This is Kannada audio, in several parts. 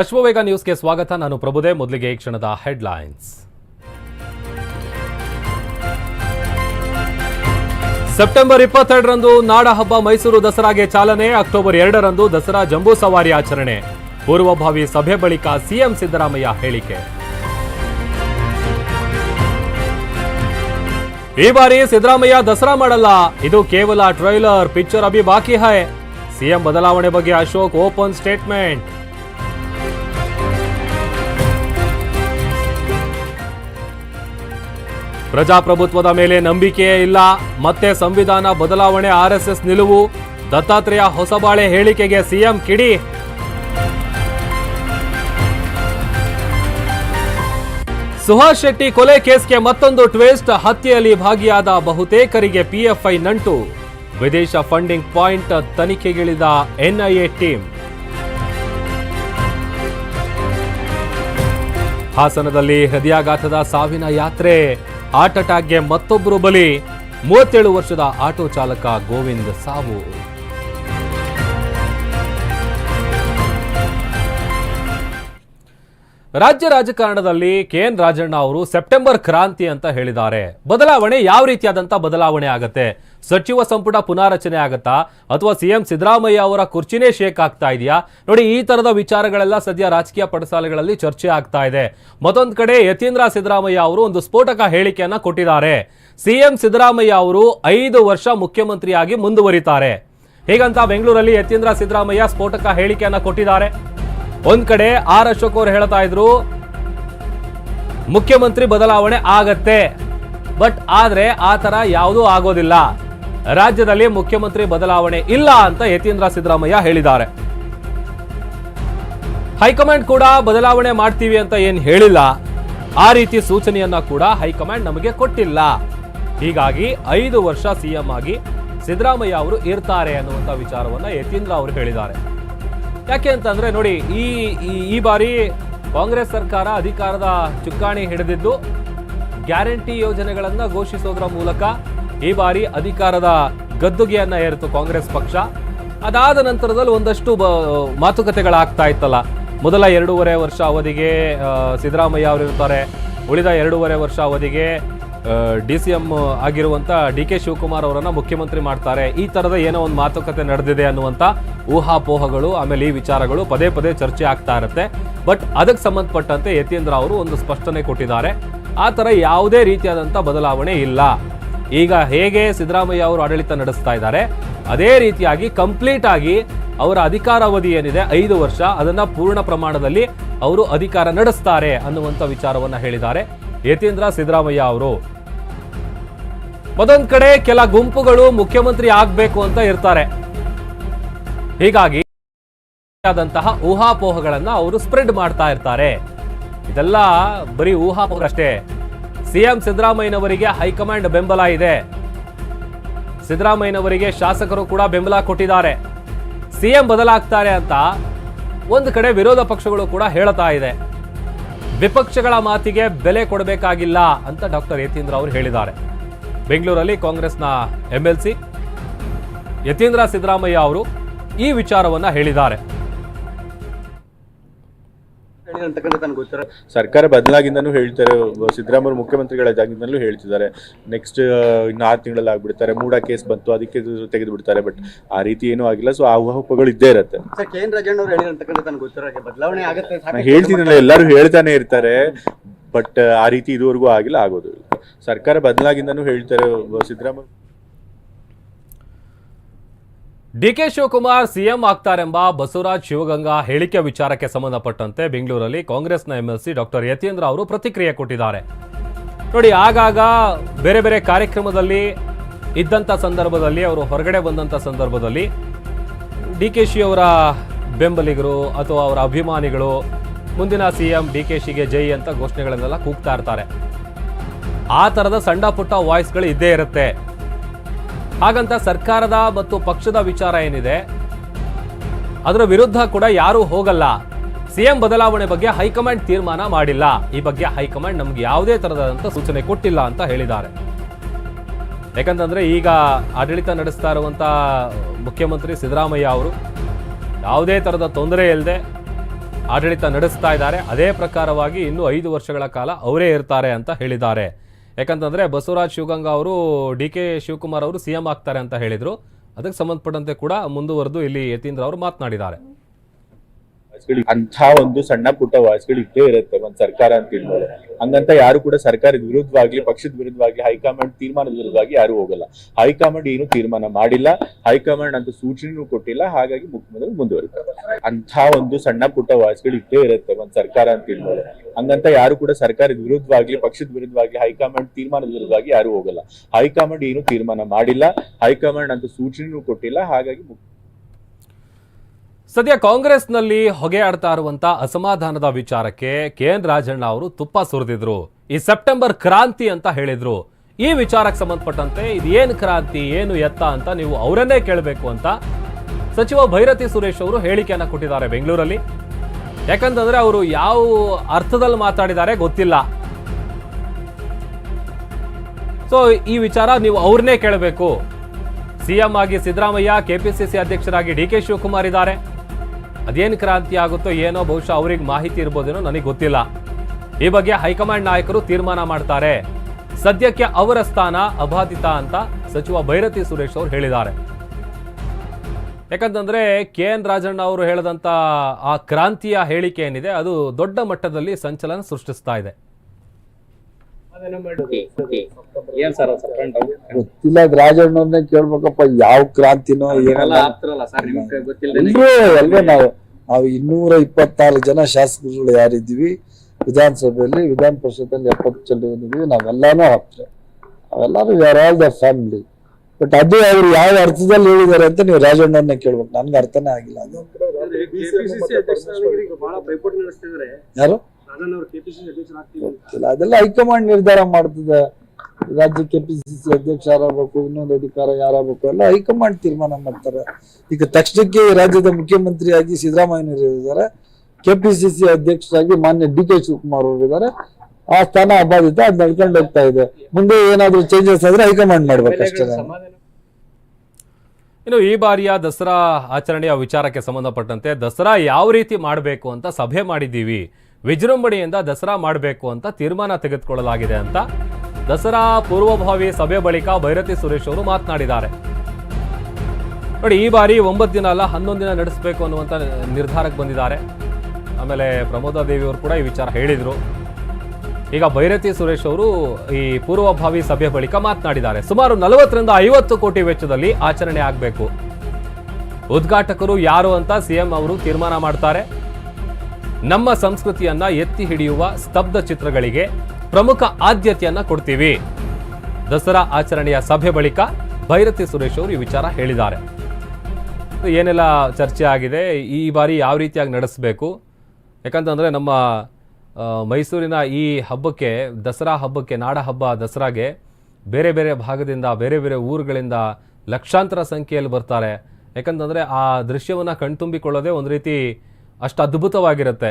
ಅಶ್ವವೇಗ ನ್ಯೂಸ್ಗೆ ಸ್ವಾಗತ. ನಾನು ಪ್ರಭುದೇ, ಮೊದಲಿಗೆ ಈ ಕ್ಷಣದ ಹೆಡ್ಲೈನ್ಸ್. ಸೆಪ್ಟೆಂಬರ್ ಇಪ್ಪತ್ತೆರಡರಂದು ನಾಡಹಬ್ಬ ಮೈಸೂರು ದಸರಾಗೆ ಚಾಲನೆ, ಅಕ್ಟೋಬರ್ ಎರಡರಂದು ದಸರಾ ಜಂಬೂ ಸವಾರಿ ಆಚರಣೆ. ಪೂರ್ವಭಾವಿ ಸಭೆ ಬಳಿಕ ಸಿಎಂ ಸಿದ್ದರಾಮಯ್ಯ ಹೇಳಿಕೆ. ಈ ಬಾರಿ ಸಿದ್ದರಾಮಯ್ಯ ದಸರಾ ಮಾಡಲ್ಲ. ಇದು ಕೇವಲ ಟ್ರೈಲರ್, ಪಿಕ್ಚರ್ ಅಭಿ ಬಾಕಿ ಹೈ. ಸಿಎಂ ಬದಲಾವಣೆ ಬಗ್ಗೆ ಅಶೋಕ್ ಓಪನ್ ಸ್ಟೇಟ್ಮೆಂಟ್. ಪ್ರಜಾಪ್ರಭುತ್ವದ ಮೇಲೆ ನಂಬಿಕೆಯೇ ಇಲ್ಲ. ಮತ್ತೆ ಸಂವಿಧಾನ ಬದಲಾವಣೆ ಆರ್ಎಸ್ಎಸ್ ನಿಲುವು. ದತ್ತಾತ್ರೇಯ ಹೊಸಬಾಳೆ ಹೇಳಿಕೆಗೆ ಸಿಎಂ ಕಿಡಿ. ಸುಹಾಸ್ ಶೆಟ್ಟಿ ಕೊಲೆ ಕೇಸ್ಗೆ ಮತ್ತೊಂದು ಟ್ವಿಸ್ಟ್. ಹತ್ಯೆಯಲ್ಲಿ ಭಾಗಿಯಾದ ಬಹುತೇಕರಿಗೆ ಪಿಎಫ್ಐ ನಂಟು. ವಿದೇಶ ಫಂಡಿಂಗ್ ಪಾಯಿಂಟ್ ತನಿಖೆಗಿಳಿದ ಎನ್ಐಎ ಟೀಮ್. ಹಾಸನದಲ್ಲಿ ಹೃದಯಾಘಾತದ ಸಾವಿನ ಯಾತ್ರೆ. ಹಾರ್ಟ್ ಅಟ್ಯಾಕ್ಗೆ ಮತ್ತೊಬ್ಬರು ಬಲಿ ಮೂವತ್ತೇಳು ವರ್ಷದ ಆಟೋ ಚಾಲಕ ಗೋವಿಂದ್ ಸಾವು. ರಾಜ್ಯ ರಾಜಕಾರಣದಲ್ಲಿ ಕೆ ಎನ್ ರಾಜಣ್ಣ ಅವರು ಸೆಪ್ಟೆಂಬರ್ ಕ್ರಾಂತಿ ಅಂತ ಹೇಳಿದ್ದಾರೆ. ಬದಲಾವಣೆ ಯಾವ ರೀತಿಯಾದಂತ ಬದಲಾವಣೆ ಆಗತ್ತೆ? ಸಚಿವ ಸಂಪುಟ ಪುನಾರಚನೆ ಆಗತ್ತಾ? ಅಥವಾ ಸಿಎಂ ಸಿದ್ದರಾಮಯ್ಯ ಅವರ ಕುರ್ಚಿನೇ ಶೇಕ್ ಆಗ್ತಾ ಇದೆಯಾ? ನೋಡಿ, ಈ ತರದ ವಿಚಾರಗಳೆಲ್ಲ ಸದ್ಯ ರಾಜಕೀಯ ಪಡಸಾಲೆಗಳಲ್ಲಿ ಚರ್ಚೆ ಆಗ್ತಾ ಇದೆ. ಮತ್ತೊಂದು ಕಡೆ ಯತೀಂದ್ರ ಸಿದ್ದರಾಮಯ್ಯ ಅವರು ಒಂದು ಸ್ಫೋಟಕ ಹೇಳಿಕೆಯನ್ನ ಕೊಟ್ಟಿದ್ದಾರೆ. ಸಿಎಂ ಸಿದ್ದರಾಮಯ್ಯ ಅವರು ಐದು ವರ್ಷ ಮುಖ್ಯಮಂತ್ರಿಯಾಗಿ ಮುಂದುವರಿತಾರೆ. ಹೀಗಂತ ಬೆಂಗಳೂರಲ್ಲಿ ಯತೀಂದ್ರ ಸಿದ್ದರಾಮಯ್ಯ ಸ್ಫೋಟಕ ಹೇಳಿಕೆಯನ್ನ ಕೊಟ್ಟಿದ್ದಾರೆ? ಒಂದ್ ಕಡೆ ಆರ್ ಅಶೋಕ್ ಅವರು ಹೇಳ್ತಾ ಇದ್ರು, ಮುಖ್ಯಮಂತ್ರಿ ಬದಲಾವಣೆ ಆಗತ್ತೆ. ಬಟ್ ಆದ್ರೆ ಆ ತರ ಯಾವುದೂ ಆಗೋದಿಲ್ಲ. ರಾಜ್ಯದಲ್ಲಿ ಮುಖ್ಯಮಂತ್ರಿ ಬದಲಾವಣೆ ಇಲ್ಲ ಅಂತ ಯತೀಂದ್ರ ಸಿದ್ದರಾಮಯ್ಯ ಹೇಳಿದ್ದಾರೆ. ಹೈಕಮಾಂಡ್ ಕೂಡ ಬದಲಾವಣೆ ಮಾಡ್ತೀವಿ ಅಂತ ಏನ್ ಹೇಳಿಲ್ಲ. ಆ ರೀತಿ ಸೂಚನೆಯನ್ನ ಕೂಡ ಹೈಕಮಾಂಡ್ ನಮಗೆ ಕೊಟ್ಟಿಲ್ಲ. ಹೀಗಾಗಿ ಐದು ವರ್ಷ ಸಿಎಂ ಆಗಿ ಸಿದ್ದರಾಮಯ್ಯ ಅವರು ಇರ್ತಾರೆ ಅನ್ನುವಂತ ವಿಚಾರವನ್ನ ಯತೀಂದ್ರ ಅವರು ಹೇಳಿದ್ದಾರೆ. ಯಾಕೆ ಅಂತಂದ್ರೆ ನೋಡಿ, ಈ, ಈ- ಬಾರಿ ಕಾಂಗ್ರೆಸ್ ಸರ್ಕಾರ ಅಧಿಕಾರದ ಚುಕ್ಕಾಣಿ ಹಿಡಿದಿದ್ದು, ಗ್ಯಾರಂಟಿ ಯೋಜನೆಗಳನ್ನು ಘೋಷಿಸೋದ್ರ ಮೂಲಕ ಈ ಬಾರಿ ಅಧಿಕಾರದ ಗದ್ದುಗೆಯನ್ನ ಏರಿತು ಕಾಂಗ್ರೆಸ್ ಪಕ್ಷ. ಅದಾದ ನಂತರದಲ್ಲಿ ಒಂದಷ್ಟು ಮಾತುಕತೆಗಳಾಗ್ತಾ ಇತ್ತಲ್ಲ. ಮೊದಲ ಎರಡೂವರೆ ವರ್ಷ ಅವಧಿಗೆ ಸಿದ್ದರಾಮಯ್ಯ ಅವರಿರ್ತಾರೆ, ಉಳಿದ ಎರಡೂವರೆ ವರ್ಷ ಅವಧಿಗೆ ಡಿ ಸಿ ಎಂ ಆಗಿರುವಂಥ ಡಿ ಕೆ ಶಿವಕುಮಾರ್ ಅವರನ್ನು ಮುಖ್ಯಮಂತ್ರಿ ಮಾಡ್ತಾರೆ. ಈ ಥರದ ಏನೋ ಒಂದು ಮಾತುಕತೆ ನಡೆದಿದೆ ಅನ್ನುವಂಥ ಊಹಾಪೋಹಗಳು, ಆಮೇಲೆ ಈ ವಿಚಾರಗಳು ಪದೇ ಪದೇ ಚರ್ಚೆ ಆಗ್ತಾ ಇರುತ್ತೆ. ಬಟ್ ಅದಕ್ಕೆ ಸಂಬಂಧಪಟ್ಟಂತೆ ಯತೀಂದ್ರ ಅವರು ಒಂದು ಸ್ಪಷ್ಟನೆ ಕೊಟ್ಟಿದ್ದಾರೆ. ಆ ಥರ ಯಾವುದೇ ರೀತಿಯಾದಂಥ ಬದಲಾವಣೆ ಇಲ್ಲ. ಈಗ ಹೇಗೆ ಸಿದ್ದರಾಮಯ್ಯ ಅವರು ಆಡಳಿತ ನಡೆಸ್ತಾ ಇದ್ದಾರೆ, ಅದೇ ರೀತಿಯಾಗಿ ಕಂಪ್ಲೀಟ್ ಆಗಿ ಅವರ ಅಧಿಕಾರಾವಧಿ ಏನಿದೆ, ಐದು ವರ್ಷ, ಅದನ್ನು ಪೂರ್ಣ ಪ್ರಮಾಣದಲ್ಲಿ ಅವರು ಅಧಿಕಾರ ನಡೆಸ್ತಾರೆ ಅನ್ನುವಂಥ ವಿಚಾರವನ್ನು ಹೇಳಿದ್ದಾರೆ. ಯತೀಂದ್ರ ಸಿದ್ದರಾಮಯ್ಯ ಅವರು. ಮತ್ತೊಂದ್ ಕಡೆ ಕೆಲ ಗುಂಪುಗಳು ಮುಖ್ಯಮಂತ್ರಿ ಆಗಬೇಕು ಅಂತ ಇರ್ತಾರೆ. ಹೀಗಾಗಿ ಆದಂತಹ ಊಹಾಪೋಹಗಳನ್ನ ಅವರು ಸ್ಪ್ರೆಡ್ ಮಾಡ್ತಾ ಇರ್ತಾರೆ. ಇದೆಲ್ಲ ಬರೀ ಊಹಾಪೋಹ ಅಷ್ಟೇ. ಸಿಎಂ ಸಿದ್ದರಾಮಯ್ಯನವರಿಗೆ ಹೈಕಮಾಂಡ್ ಬೆಂಬಲ ಇದೆ. ಸಿದ್ದರಾಮಯ್ಯನವರಿಗೆ ಶಾಸಕರು ಕೂಡ ಬೆಂಬಲ ಕೊಟ್ಟಿದ್ದಾರೆ. ಸಿಎಂ ಬದಲಾಗ್ತಾರೆ ಅಂತ ಒಂದು ಕಡೆ ವಿರೋಧ ಪಕ್ಷಗಳು ಕೂಡ ಹೇಳ್ತಾ ಇದೆ. ವಿಪಕ್ಷಗಳ ಮಾತಿಗೆ ಬೆಲೆ ಕೊಡಬೇಕಾಗಿಲ್ಲ ಅಂತ ಡಾಕ್ಟರ್ ಯತೀಂದ್ರ ಅವರು ಹೇಳಿದ್ದಾರೆ. ಬೆಂಗಳೂರಲ್ಲಿ ಕಾಂಗ್ರೆಸ್ನ ಎಂಎಲ್ಸಿ ಯತೀಂದ್ರ ಸಿದ್ದರಾಮಯ್ಯ ಅವರು ಈ ವಿಚಾರವನ್ನ ಹೇಳಿದ್ದಾರೆ. ಸರ್ಕಾರ ಬದಲಾಗಿಂದನೂ ಹೇಳ್ತಾರೆ ಸಿದ್ದರಾಮಯ್ಯ ಮುಖ್ಯಮಂತ್ರಿಗಳಾಗಿಂದಲೂ ಹೇಳ್ತಿದ್ದಾರೆ. ನೆಕ್ಸ್ಟ್ ಇನ್ನು ಆರು ತಿಂಗಳಲ್ಲಿ ಆಗ್ಬಿಡ್ತಾರೆ ಮೂಡ ಕೇಸ್ ಬಂತು ಅದಕ್ಕೆ ತೆಗೆದು ಬಿಡ್ತಾರೆ ಬಟ್ ಆ ರೀತಿ ಏನೂ ಆಗಿಲ್ಲ. ಸೊ ಆ ಊಹಾಪೋಹಗಳು ಇದ್ದೇ ಇರುತ್ತೆ. ಹೇಳ್ತೀನಲ್ಲ ಎಲ್ಲರೂ ಹೇಳ್ತಾನೆ ಇರ್ತಾರೆ ಬಟ್ ಆ ರೀತಿ ಇದುವರೆಗೂ ಆಗಿಲ್ಲ ಆಗೋದು ಸರ್ಕಾರ ಬದಲಾಗಿಂದನೂ ಹೇಳ್ತಾರೆ Siddaramaiah D K Shivakumar CM ಆಗ್ತಾರೆಂಬ Basavaraj Shivaganga ಹೇಳಿಕೆ ವಿಚಾರಕ್ಕೆ ಸಂಬಂಧಪಟ್ಟಂತೆ ಬೆಂಗಳೂರಲ್ಲಿ ಕಾಂಗ್ರೆಸ್ನ ಎಂಎಲ್ಸಿ ಡಾಕ್ಟರ್ ಯತೀಂದ್ರ ಅವರು ಪ್ರತಿಕ್ರಿಯೆ ಕೊಟ್ಟಿದ್ದಾರೆ. ನೋಡಿ, ಆಗಾಗ ಬೇರೆ ಬೇರೆ ಕಾರ್ಯಕ್ರಮದಲ್ಲಿ ಇದ್ದಂಥ ಸಂದರ್ಭದಲ್ಲಿ, ಅವರು ಹೊರಗಡೆ ಬಂದಂಥ ಸಂದರ್ಭದಲ್ಲಿ ಡಿ ಕೆ ಶಿ ಅವರ ಬೆಂಬಲಿಗರು ಅಥವಾ ಅವರ ಅಭಿಮಾನಿಗಳು ಮುಂದಿನ ಸಿಎಂ ಡಿ ಕೆ ಶಿಗೆ ಜೈ ಅಂತ ಘೋಷಣೆಗಳನ್ನೆಲ್ಲ ಕೂಗ್ತಾ ಇರ್ತಾರೆ. ಆ ಥರದ ಸಣ್ಣ ಪುಟ್ಟ ವಾಯ್ಸ್ಗಳು ಇದ್ದೇ ಇರುತ್ತೆ. ಹಾಗಂತ ಸರ್ಕಾರದ ಮತ್ತು ಪಕ್ಷದ ವಿಚಾರ ಏನಿದೆ? ಅದರ ವಿರುದ್ಧ ಕೂಡ ಯಾರೂ ಹೋಗಲ್ಲ. ಸಿಎಂ ಬದಲಾವಣೆ ಬಗ್ಗೆ ಹೈಕಮಾಂಡ್ ತೀರ್ಮಾನ ಮಾಡಿಲ್ಲ. ಈ ಬಗ್ಗೆ ಹೈಕಮಾಂಡ್ ನಮ್ಗೆ ಯಾವುದೇ ತರಹದಂತ ಸೂಚನೆ ಕೊಟ್ಟಿಲ್ಲ ಅಂತ ಹೇಳಿದ್ದಾರೆ. ಯಾಕಂತಂದ್ರೆ ಈಗ ಆಡಳಿತ ನಡೆಸ್ತಾ ಇರುವಂತ ಮುಖ್ಯಮಂತ್ರಿ ಸಿದ್ದರಾಮಯ್ಯ ಅವರು ಯಾವುದೇ ತರಹದ ತೊಂದರೆ ಇಲ್ಲದೆ ಆಡಳಿತ ನಡೆಸ್ತಾ ಇದ್ದಾರೆ. ಅದೇ ಪ್ರಕಾರವಾಗಿ ಇನ್ನು ಐದು ವರ್ಷಗಳ ಕಾಲ ಅವರೇ ಇರ್ತಾರೆ ಅಂತ ಹೇಳಿದ್ದಾರೆ. ಯಾಕಂತಂದ್ರೆ ಬಸವರಾಜ್ ಶಿವಗಂಗಾ ಅವರು ಡಿ ಕೆ ಶಿವಕುಮಾರ್ ಅವರು ಸಿಎಂ ಆಗ್ತಾರೆ ಅಂತ ಹೇಳಿದರು. ಅದಕ್ಕೆ ಸಂಬಂಧಪಟ್ಟಂತೆ ಕೂಡ ಮುಂದುವರೆದು ಇಲ್ಲಿ ಯತೀಂದ್ರ ಅವರು ಮಾತನಾಡಿದ್ದಾರೆ. ಅಂಥ ಒಂದು ಸಣ್ಣ ಪುಟ್ಟ ವಾಯ್ಸ್ಗಳು ಇದ್ದೇ ಇರುತ್ತೆ, ಒಂದ್ ಸರ್ಕಾರ ಅಂತ ಇದ್ಮೇಲೆ ಹಂಗಂತ ಯಾರು ಕೂಡ ಸರ್ಕಾರದ ವಿರುದ್ಧವಾಗ್ಲಿ, ಪಕ್ಷದ ವಿರುದ್ಧವಾಗ್ಲಿ, ಹೈಕಮಾಂಡ್ ತೀರ್ಮಾನದ ವಿರುದ್ಧವಾಗಿ ಯಾರು ಹೋಗಲ್ಲ. ಹೈಕಮಾಂಡ್ ಏನು ತೀರ್ಮಾನ ಮಾಡಿಲ್ಲ, ಹೈಕಮಾಂಡ್ ಅಂತ ಸೂಚನೆನೂ ಕೊಟ್ಟಿಲ್ಲ, ಹಾಗಾಗಿ ಮುಖ್ಯಮಂತ್ರಿ ಮುಂದುವರಿತಾರೆ. ಅಂತ ಒಂದು ಸಣ್ಣ ಪುಟ್ಟ ವಾಯ್ಸ್ಗಳು ಇದ್ದೇ ಇರುತ್ತೆ, ಒಂದ್ ಸರ್ಕಾರ ಅಂತ ಇದ್ಮೇಲೆ ಹಂಗಂತ ಯಾರು ಕೂಡ ಸರ್ಕಾರದ ವಿರುದ್ಧವಾಗ್ಲಿ, ಪಕ್ಷದ ವಿರುದ್ಧವಾಗಿ ಹೈಕಮಾಂಡ್ ತೀರ್ಮಾನದ ವಿರುದ್ಧವಾಗಿ ಯಾರು ಹೋಗಲ್ಲ. ಹೈಕಮಾಂಡ್ ಏನು ತೀರ್ಮಾನ ಮಾಡಿಲ್ಲ, ಹೈಕಮಾಂಡ್ ಅಂತ ಸೂಚನೆನೂ ಕೊಟ್ಟಿಲ್ಲ, ಹಾಗಾಗಿ ಸದ್ಯ ಕಾಂಗ್ರೆಸ್ನಲ್ಲಿ ಹೊಗೆ ಆಡ್ತಾ ಇರುವಂತ ಅಸಮಾಧಾನದ ವಿಚಾರಕ್ಕೆ ಕೆ ಎನ್ ರಾಜಣ್ಣ ಅವರು ತುಪ್ಪ ಸುರಿದಿದ್ರು. ಈ ಸೆಪ್ಟೆಂಬರ್ ಕ್ರಾಂತಿ ಅಂತ ಹೇಳಿದ್ರು. ಈ ವಿಚಾರಕ್ಕೆ ಸಂಬಂಧಪಟ್ಟಂತೆ ಇದೇನು ಕ್ರಾಂತಿ, ಏನು ಎತ್ತ ಅಂತ ನೀವು ಅವರನ್ನೇ ಕೇಳಬೇಕು ಅಂತ ಸಚಿವ ಭೈರತಿ ಸುರೇಶ್ ಅವರು ಹೇಳಿಕೆಯನ್ನು ಕೊಟ್ಟಿದ್ದಾರೆ ಬೆಂಗಳೂರಲ್ಲಿ. ಯಾಕಂತಂದ್ರೆ ಅವರು ಯಾವ ಅರ್ಥದಲ್ಲಿ ಮಾತಾಡಿದ್ದಾರೆ ಗೊತ್ತಿಲ್ಲ. ಸೊ ಈ ವಿಚಾರ ನೀವು ಅವ್ರನ್ನೇ ಕೇಳಬೇಕು. ಸಿಎಂ ಆಗಿ ಸಿದ್ದರಾಮಯ್ಯ ಕೆಪಿಸಿಸಿ ಅಧ್ಯಕ್ಷರಾಗಿ ಡಿ ಕೆ ಶಿವಕುಮಾರ್ ಇದ್ದಾರೆ. ಅದೇನು ಕ್ರಾಂತಿ ಆಗುತ್ತೋ ಏನೋ ಬಹುಶಃ ಅವ್ರಿಗೆ ಮಾಹಿತಿ ಇರ್ಬೋದೇನೋ ನನಗೆ ಗೊತ್ತಿಲ್ಲ. ಈ ಬಗ್ಗೆ ಹೈಕಮಾಂಡ್ ನಾಯಕರು ತೀರ್ಮಾನ ಮಾಡ್ತಾರೆ. ಸದ್ಯಕ್ಕೆ ಅವರ ಸ್ಥಾನ ಅಬಾಧಿತ ಅಂತ ಸಚಿವ ಭೈರತಿ ಸುರೇಶ್ ಅವರು ಹೇಳಿದ್ದಾರೆ. ಯಾಕಂತಂದ್ರೆ ಕೆ ಎನ್ ರಾಜಣ್ಣ ಅವರು ಹೇಳದಂತ ಆ ಕ್ರಾಂತಿಯ ಹೇಳಿಕೆ ಏನಿದೆ, ಅದು ದೊಡ್ಡ ಮಟ್ಟದಲ್ಲಿ ಸಂಚಲನ ಸೃಷ್ಟಿಸ್ತಾ ಇದೆ. ಗೊತ್ತಿಲ್ಲ ಅದ್ ರಾಜಣ್ಣವ್ರನ್ನೇ ಕೇಳ್ಬೇಕಪ್ಪ ಯಾವ ಕ್ರಾಂತಿನೋ ಏನಲ್ಲ ಎಲ್ರೂ ನಾವು ನಾವು ಇನ್ನೂರ ಇಪ್ಪತ್ನಾಲ್ಕು ಜನ ಶಾಸಕರುಗಳು ಯಾರಿದ್ದೀವಿ. ವಿಧಾನಸಭೆಯಲ್ಲಿ ವಿಧಾನ ಪರಿಷತ್ತಲ್ಲಿ ಎಪ್ಪತ್ತು ಜನ ನಾವೆಲ್ಲಾನು ಹಾಕ್ತೇವೆ ಅವೆಲ್ಲಾರು are all the family but ಅದು ಅವ್ರು ಯಾವ ಅರ್ಥದಲ್ಲಿ ಹೇಳಿದ್ದಾರೆ ಅಂತ ನೀವು ರಾಜಣ್ಣ ಕೇಳ್ಬೇಕು. ನನ್ಗೆ ಅರ್ಥನೇ ಆಗಿಲ್ಲ ಅದು. ಯಾರು? ಗೊತ್ತಿಲ್ಲ. ಅದೆಲ್ಲ ಹೈಕಮಾಂಡ್ ನಿರ್ಧಾರ ಮಾಡ್ತದೆ. ರಾಜ್ಯ ಕೆಪಿಸಿಸಿ ಅಧ್ಯಕ್ಷ ಯಾರಾಗಬೇಕು ಇನ್ನೊಂದು ಅಧಿಕಾರ ಯಾರಾಗಬೇಕು ಎಲ್ಲ ಹೈಕಮಾಂಡ್ ತೀರ್ಮಾನ ಮಾಡ್ತಾರೆ. ಈಗ ತಕ್ಷಣಕ್ಕೆ ರಾಜ್ಯದ ಮುಖ್ಯಮಂತ್ರಿಯಾಗಿ ಸಿದ್ದರಾಮಯ್ಯ ಇದ್ದಾರೆ. ಕೆಪಿಸಿಸಿ ಅಧ್ಯಕ್ಷರಾಗಿ ಮಾನ್ಯ ಡಿ ಕೆ ಶಿವಕುಮಾರ್ ಅವರು ಇದ್ದಾರೆ. ಆ ಸ್ಥಾನ ಅಬಾಧಿತ ಅದ್ ನಡ್ಕೊಂಡು ಹೋಗ್ತಾ ಇದೆ. ಮುಂದೆ ಏನಾದ್ರೂ ಚೇಂಜಸ್ ಆದ್ರೆ ಹೈಕಮಾಂಡ್ ಮಾಡ್ಬೇಕಷ್ಟೇ ಇನ್ನು ಈ ಬಾರಿಯ ದಸರಾ ಆಚರಣೆಯ ವಿಚಾರಕ್ಕೆ ಸಂಬಂಧಪಟ್ಟಂತೆ ದಸರಾ ಯಾವ ರೀತಿ ಮಾಡಬೇಕು ಅಂತ ಸಭೆ ಮಾಡಿದ್ದೀವಿ. ವಿಜೃಂಭಣೆಯಿಂದ ದಸರಾ ಮಾಡಬೇಕು ಅಂತ ತೀರ್ಮಾನ ತೆಗೆದುಕೊಳ್ಳಲಾಗಿದೆ ಅಂತ ದಸರಾ ಪೂರ್ವಭಾವಿ ಸಭೆ ಬಳಿಕ ಭೈರತಿ ಸುರೇಶ್ ಅವರು ಮಾತನಾಡಿದ್ದಾರೆ. ನೋಡಿ, ಈ ಬಾರಿ ಒಂಬತ್ತು ದಿನ ಅಲ್ಲ, ಹನ್ನೊಂದು ದಿನ ನಡೆಸಬೇಕು ಅನ್ನುವಂಥ ನಿರ್ಧಾರಕ್ಕೆ ಬಂದಿದ್ದಾರೆ. ಆಮೇಲೆ ಪ್ರಮೋದಾ ದೇವಿ ಅವರು ಕೂಡ ಈ ವಿಚಾರ ಹೇಳಿದರು. ಈಗ ಭೈರತಿ ಸುರೇಶ್ ಅವರು ಈ ಪೂರ್ವಭಾವಿ ಸಭೆ ಬಳಿಕ ಮಾತನಾಡಿದ್ದಾರೆ. ಸುಮಾರು ನಲವತ್ತರಿಂದ ಐವತ್ತು ಕೋಟಿ ವೆಚ್ಚದಲ್ಲಿ ಆಚರಣೆ ಆಗಬೇಕು. ಉದ್ಘಾಟಕರು ಯಾರು ಅಂತ ಸಿಎಂ ಅವರು ತೀರ್ಮಾನ ಮಾಡ್ತಾರೆ. ನಮ್ಮ ಸಂಸ್ಕೃತಿಯನ್ನ ಎತ್ತಿ ಹಿಡಿಯುವ ಸ್ತಬ್ಧ ಚಿತ್ರಗಳಿಗೆ ಪ್ರಮುಖ ಆದ್ಯತೆಯನ್ನ ಕೊಡ್ತೀವಿ. ದಸರಾ ಆಚರಣೆಯ ಸಭೆ ಬಳಿಕ ಭೈರತಿ ಸುರೇಶ್ ಅವರು ಈ ವಿಚಾರ ಹೇಳಿದ್ದಾರೆ. ಏನೆಲ್ಲ ಚರ್ಚೆ ಆಗಿದೆ, ಈ ಬಾರಿ ಯಾವ ರೀತಿಯಾಗಿ ನಡೆಸಬೇಕು? ಯಾಕಂತಂದರೆ ನಮ್ಮ ಮೈಸೂರಿನ ಈ ಹಬ್ಬಕ್ಕೆ, ದಸರಾ ಹಬ್ಬಕ್ಕೆ, ನಾಡ ಹಬ್ಬ ದಸರಾಗೆ ಬೇರೆ ಬೇರೆ ಭಾಗದಿಂದ, ಬೇರೆ ಬೇರೆ ಊರುಗಳಿಂದ ಲಕ್ಷಾಂತರ ಸಂಖ್ಯೆಯಲ್ಲಿ ಬರ್ತಾರೆ. ಯಾಕಂತಂದರೆ ಆ ದೃಶ್ಯವನ್ನು ಕಣ್ತುಂಬಿಕೊಳ್ಳೋದೇ ಒಂದು ರೀತಿ ಅಷ್ಟು ಅದ್ಭುತವಾಗಿರುತ್ತೆ.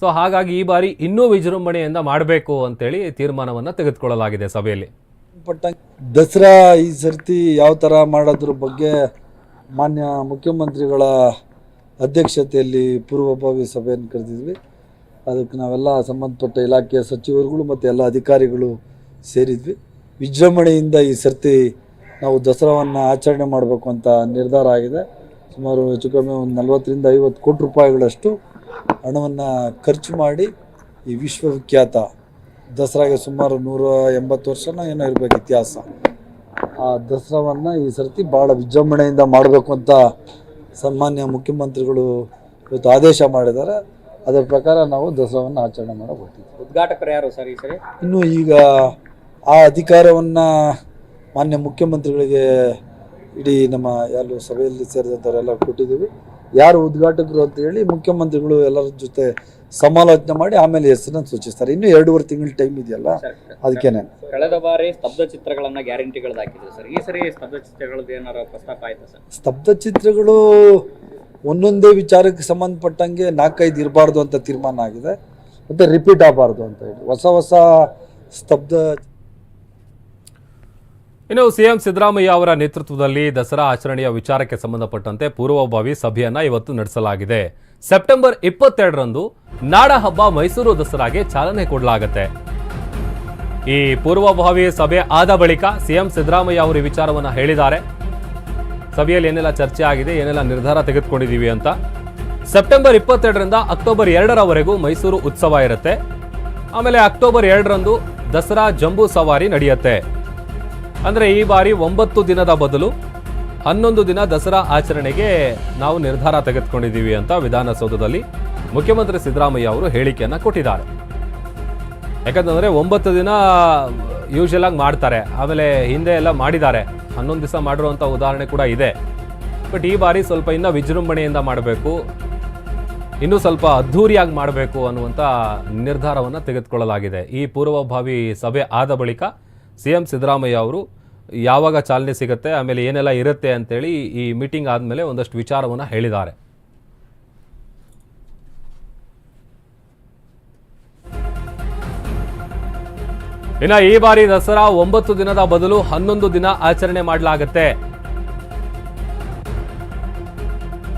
ಸೊ ಹಾಗಾಗಿ ಈ ಬಾರಿ ಇನ್ನೂ ವಿಜೃಂಭಣೆಯಿಂದ ಮಾಡಬೇಕು ಅಂತೇಳಿ ತೀರ್ಮಾನವನ್ನು ತೆಗೆದುಕೊಳ್ಳಲಾಗಿದೆ ಸಭೆಯಲ್ಲಿ. ಪಟ್ಟಂಗೆ ದಸರಾ ಈ ಸರ್ತಿ ಯಾವ ಥರ ಮಾಡೋದ್ರ ಬಗ್ಗೆ ಮಾನ್ಯ ಮುಖ್ಯಮಂತ್ರಿಗಳ ಅಧ್ಯಕ್ಷತೆಯಲ್ಲಿ ಪೂರ್ವಭಾವಿ ಸಭೆಯನ್ನು ಕರೆದಿದ್ವಿ. ಅದಕ್ಕೆ ನಾವೆಲ್ಲ ಸಂಬಂಧಪಟ್ಟ ಇಲಾಖೆಯ ಸಚಿವರುಗಳು ಮತ್ತು ಎಲ್ಲ ಅಧಿಕಾರಿಗಳು ಸೇರಿದ್ವಿ. ವಿಜೃಂಭಣೆಯಿಂದ ಈ ಸರ್ತಿ ನಾವು ದಸರಾವನ್ನು ಆಚರಣೆ ಮಾಡಬೇಕು ಅಂತ ನಿರ್ಧಾರ ಆಗಿದೆ. ಸುಮಾರು ಹೆಚ್ಚು ಕಮ್ಮಿ ಒಂದು ನಲ್ವತ್ತರಿಂದ ಐವತ್ತು ಕೋಟಿ ರೂಪಾಯಿಗಳಷ್ಟು ಹಣವನ್ನು ಖರ್ಚು ಮಾಡಿ ಈ ವಿಶ್ವವಿಖ್ಯಾತ ದಸರಾಗೆ ಸುಮಾರು ನೂರ ಎಂಬತ್ತು ವರ್ಷನ ಏನೋ ಇರಬೇಕು ಇತಿಹಾಸ. ಆ ದಸರಾವನ್ನು ಈ ಸರ್ತಿ ಭಾಳ ವಿಜೃಂಭಣೆಯಿಂದ ಮಾಡಬೇಕು ಅಂತ ಸನ್ಮಾನ್ಯ ಮುಖ್ಯಮಂತ್ರಿಗಳು ಇವತ್ತು ಆದೇಶ ಮಾಡಿದ್ದಾರೆ. ಅದರ ಪ್ರಕಾರ ನಾವು ದಸರಾವನ್ನು ಆಚರಣೆ ಮಾಡಬಹುದು ಉದ್ಘಾಟಕರು ಯಾರು ಸರ್ ಈ ಸರಿ? ಇನ್ನು ಈಗ ಆ ಅಧಿಕಾರವನ್ನು ಮಾನ್ಯ ಮುಖ್ಯಮಂತ್ರಿಗಳಿಗೆ ಇಡೀ ನಮ್ಮ ಯಾರು ಸಭೆಯಲ್ಲಿ ಸೇರಿದಂಥವರೆಲ್ಲ ಕೊಟ್ಟಿದ್ದೀವಿ. ಯಾರು ಉದ್ಘಾಟಕರು ಅಂತ ಹೇಳಿ ಮುಖ್ಯಮಂತ್ರಿಗಳು ಎಲ್ಲರ ಜೊತೆ ಸಮಾಲೋಚನೆ ಮಾಡಿ ಆಮೇಲೆ ಹೆಸರನ್ನು ಸೂಚಿಸ್ತಾರೆ. ಇನ್ನೂ ಎರಡೂವರೆ ತಿಂಗಳ ಟೈಮ್ ಇದೆಯಲ್ಲ? ಅದಕ್ಕೇನೆ ಕಳೆದ ಬಾರಿ ಸ್ತಬ್ಧ ಚಿತ್ರಗಳನ್ನ ಗ್ಯಾರಂಟಿಗಳದ್ದು ಹಾಕಿದ್ರು ಸರ್. ಈ ಸರಿ ಸ್ತಬ್ಧ ಚಿತ್ರಗಳದ್ದು ಏನಾರ ಪ್ರಸ್ತಾಪ ಆಯ್ತಾ ಸರ್? ಸ್ತಬ್ಧ ಚಿತ್ರಗಳು ಒಂದೊಂದೇ ವಿಚಾರಕ್ಕೆ ಸಂಬಂಧಪಟ್ಟಂಗೆ ನಾಲ್ಕೈದು ಇರಬಾರ್ದು ಅಂತ ತೀರ್ಮಾನ ಆಗಿದೆ. ಮತ್ತು ರಿಪೀಟ್ ಆಗಬಾರ್ದು ಅಂತ ಹೇಳಿ. ಹೊಸ ಹೊಸ ಸ್ತಬ್ಧ ಇನ್ನು ಸಿಎಂ ಸಿದ್ದರಾಮಯ್ಯ ಅವರ ನೇತೃತ್ವದಲ್ಲಿ ದಸರಾ ಆಚರಣೆಯ ವಿಚಾರಕ್ಕೆ ಸಂಬಂಧಪಟ್ಟಂತೆ ಪೂರ್ವಭಾವಿ ಸಭೆಯನ್ನ ಇವತ್ತು ನಡೆಸಲಾಗಿದೆ. ಸೆಪ್ಟೆಂಬರ್ ಇಪ್ಪತ್ತೆರಡರಂದು ನಾಡ ಹಬ್ಬ ಮೈಸೂರು ದಸರಾಗೆ ಚಾಲನೆ ಕೊಡಲಾಗುತ್ತೆ. ಈ ಪೂರ್ವಭಾವಿ ಸಭೆ ಆದ ಬಳಿಕ ಸಿಎಂ ಸಿದ್ದರಾಮಯ್ಯ ಅವರು ಈ ವಿಚಾರವನ್ನು ಹೇಳಿದ್ದಾರೆ. ಸಭೆಯಲ್ಲಿ ಏನೆಲ್ಲ ಚರ್ಚೆ ಆಗಿದೆ, ಏನೆಲ್ಲ ನಿರ್ಧಾರ ತೆಗೆದುಕೊಂಡಿದ್ದೀವಿ ಅಂತ. ಸೆಪ್ಟೆಂಬರ್ ಇಪ್ಪತ್ತೆರಡರಿಂದ ಅಕ್ಟೋಬರ್ ಎರಡರವರೆಗೂ ಮೈಸೂರು ಉತ್ಸವ ಇರುತ್ತೆ. ಆಮೇಲೆ ಅಕ್ಟೋಬರ್ ಎರಡರಂದು ದಸರಾ ಜಂಬೂ ಸವಾರಿ ನಡೆಯುತ್ತೆ. ಅಂದರೆ ಈ ಬಾರಿ ಒಂಬತ್ತು ದಿನದ ಬದಲು ಹನ್ನೊಂದು ದಿನ ದಸರಾ ಆಚರಣೆಗೆ ನಾವು ನಿರ್ಧಾರ ತೆಗೆದುಕೊಂಡಿದ್ದೀವಿ ಅಂತ ವಿಧಾನಸೌಧದಲ್ಲಿ ಮುಖ್ಯಮಂತ್ರಿ ಸಿದ್ದರಾಮಯ್ಯ ಅವರು ಹೇಳಿಕೆಯನ್ನು ಕೊಟ್ಟಿದ್ದಾರೆ. ಯಾಕಂತಂದರೆ ಒಂಬತ್ತು ದಿನ ಯೂಶಲ್ ಆಗಿ ಮಾಡ್ತಾರೆ. ಆಮೇಲೆ ಹಿಂದೆ ಎಲ್ಲ ಮಾಡಿದ್ದಾರೆ. ಹನ್ನೊಂದು ದಿವಸ ಮಾಡಿರುವಂಥ ಉದಾಹರಣೆ ಕೂಡ ಇದೆ. ಬಟ್ ಈ ಬಾರಿ ಸ್ವಲ್ಪ ಇನ್ನೂ ವಿಜೃಂಭಣೆಯಿಂದ ಮಾಡಬೇಕು. ಇನ್ನೂ ಸ್ವಲ್ಪ ಅದ್ಧೂರಿಯಾಗಿ ಮಾಡಬೇಕು ಅನ್ನುವಂಥ ನಿರ್ಧಾರವನ್ನು ತೆಗೆದುಕೊಳ್ಳಲಾಗಿದೆ. ಈ ಪೂರ್ವಭಾವಿ ಸಭೆ ಆದ ಬಳಿಕ ಸಿ ಎಂ ಸಿದ್ದರಾಮಯ್ಯ ಅವರು, ಯಾವಾಗ ಚಾಲನೆ ಸಿಗುತ್ತೆ, ಆಮೇಲೆ ಏನೆಲ್ಲ ಇರುತ್ತೆ ಅಂತೇಳಿ ಈ ಮೀಟಿಂಗ್ ಆದಮೇಲೆ ಒಂದಷ್ಟು ವಿಚಾರವನ್ನು ಹೇಳಿದ್ದಾರೆ. ಇನ್ನು ಈ ಬಾರಿ ದಸರಾ ಒಂಬತ್ತು ದಿನದ ಬದಲು ಹನ್ನೊಂದು ದಿನ ಆಚರಣೆ ಮಾಡಲಾಗುತ್ತೆ.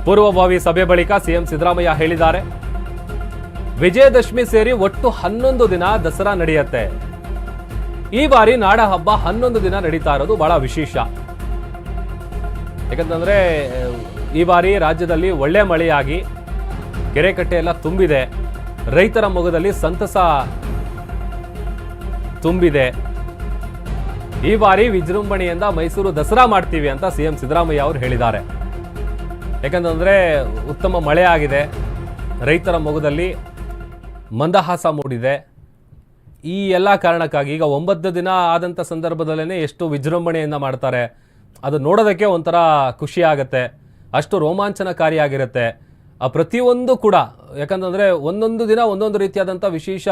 ಪೂರ್ವಭಾವಿ ಸಭೆ ಬಳಿಕ ಸಿಎಂ ಸಿದ್ದರಾಮಯ್ಯ ಹೇಳಿದ್ದಾರೆ. ವಿಜಯದಶಮಿ ಸೇರಿ ಒಟ್ಟು ಹನ್ನೊಂದು ದಿನ ದಸರಾ ನಡೆಯುತ್ತೆ. ಈ ಬಾರಿ ನಾಡ ಹಬ್ಬ ಹನ್ನೊಂದು ದಿನ ನಡೀತಾ ಇರೋದು ಬಹಳ ವಿಶೇಷ. ಯಾಕಂತಂದ್ರೆ, ಈ ಬಾರಿ ರಾಜ್ಯದಲ್ಲಿ ಒಳ್ಳೆ ಮಳೆಯಾಗಿ ಕೆರೆ ಕಟ್ಟೆ ಎಲ್ಲ ತುಂಬಿದೆ. ರೈತರ ಮೊಗದಲ್ಲಿ ಸಂತಸ ತುಂಬಿದೆ. ಈ ಬಾರಿ ವಿಜೃಂಭಣೆಯಿಂದ ಮೈಸೂರು ದಸರಾ ಮಾಡ್ತೀವಿ ಅಂತ ಸಿಎಂ ಸಿದ್ದರಾಮಯ್ಯ ಅವರು ಹೇಳಿದ್ದಾರೆ. ಯಾಕಂತಂದರೆ, ಉತ್ತಮ ಮಳೆ ರೈತರ ಮೊಗದಲ್ಲಿ ಮಂದಹಾಸ ಮೂಡಿದೆ. ಈ ಎಲ್ಲ ಕಾರಣಕ್ಕಾಗಿ ಈಗ ಒಂಬತ್ತು ದಿನ ಆದಂಥ ಸಂದರ್ಭದಲ್ಲೇ ಎಷ್ಟು ವಿಜೃಂಭಣೆಯಿಂದ ಮಾಡ್ತಾರೆ. ಅದು ನೋಡೋದಕ್ಕೆ ಒಂಥರ ಖುಷಿ ಆಗುತ್ತೆ. ಅಷ್ಟು ರೋಮಾಂಚನಕಾರಿಯಾಗಿರುತ್ತೆ. ಆ ಪ್ರತಿಯೊಂದು ಕೂಡ, ಯಾಕಂತಂದರೆ ಒಂದೊಂದು ದಿನ ಒಂದೊಂದು ರೀತಿಯಾದಂಥ ವಿಶೇಷ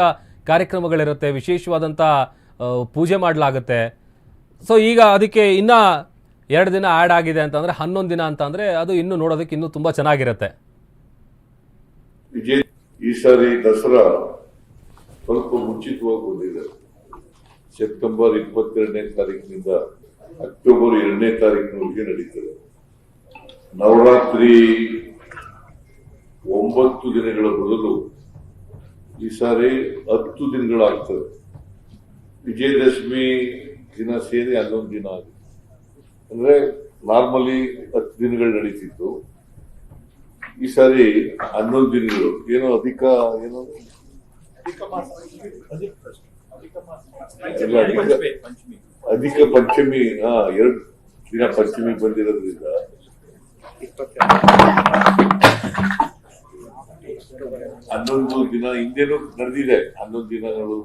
ಕಾರ್ಯಕ್ರಮಗಳಿರುತ್ತೆ ವಿಶೇಷವಾದಂಥ ಪೂಜೆ ಮಾಡಲಾಗುತ್ತೆ. ಸೊ ಈಗ ಅದಕ್ಕೆ ಇನ್ನೂ ಎರಡು ದಿನ ಆ್ಯಡ್ ಆಗಿದೆ ಅಂತಂದರೆ ಹನ್ನೊಂದು ದಿನ ಅಂತ ಅಂದರೆ ಅದು ಇನ್ನೂ ನೋಡೋದಕ್ಕೆ ಇನ್ನೂ ತುಂಬ ಚೆನ್ನಾಗಿರುತ್ತೆ. ಈ ಸಾರಿ ದಸರಾ ಸ್ವಲ್ಪ ಮುಂಚಿತವಾಗಿ ಬಂದಿದೆ ಸೆಪ್ಟೆಂಬರ್ ಇಪ್ಪತ್ತೆರಡನೇ ತಾರೀಕಿನಿಂದ ಅಕ್ಟೋಬರ್ ಎರಡನೇ ತಾರೀಕಿನವರೆಗೆ ನಡೀತದೆ. ನವರಾತ್ರಿ ಒಂಬತ್ತು ದಿನಗಳ ಬದಲು ಈ ಸಾರಿ ಹತ್ತು ದಿನಗಳಾಗ್ತದೆ. ವಿಜಯದಶಮಿ ದಿನ ಸೇರಿ ಹನ್ನೊಂದು ದಿನ ಆಗುತ್ತೆ ಅಂದ್ರೆ ನಾರ್ಮಲಿ ಹತ್ತು ದಿನಗಳು ನಡೀತಿತ್ತು. ಈ ಸಾರಿ ಹನ್ನೊಂದು ದಿನಗಳು. ಏನೋ ಅಧಿಕ ಏನೋ ಅಧಿಕ ಅಧಿಕ ಪಂಚಮಿ. ಹಾ ಎರಡು ದಿನ ಪಂಚಮಿ ಬಂದಿರೋದ್ರಿಂದ. ಹನ್ನೊಂದು ದಿನ ಹಿಂದೆನೂ ನಡೆದಿದೆ. ಹನ್ನೊಂದು ದಿನಗಳು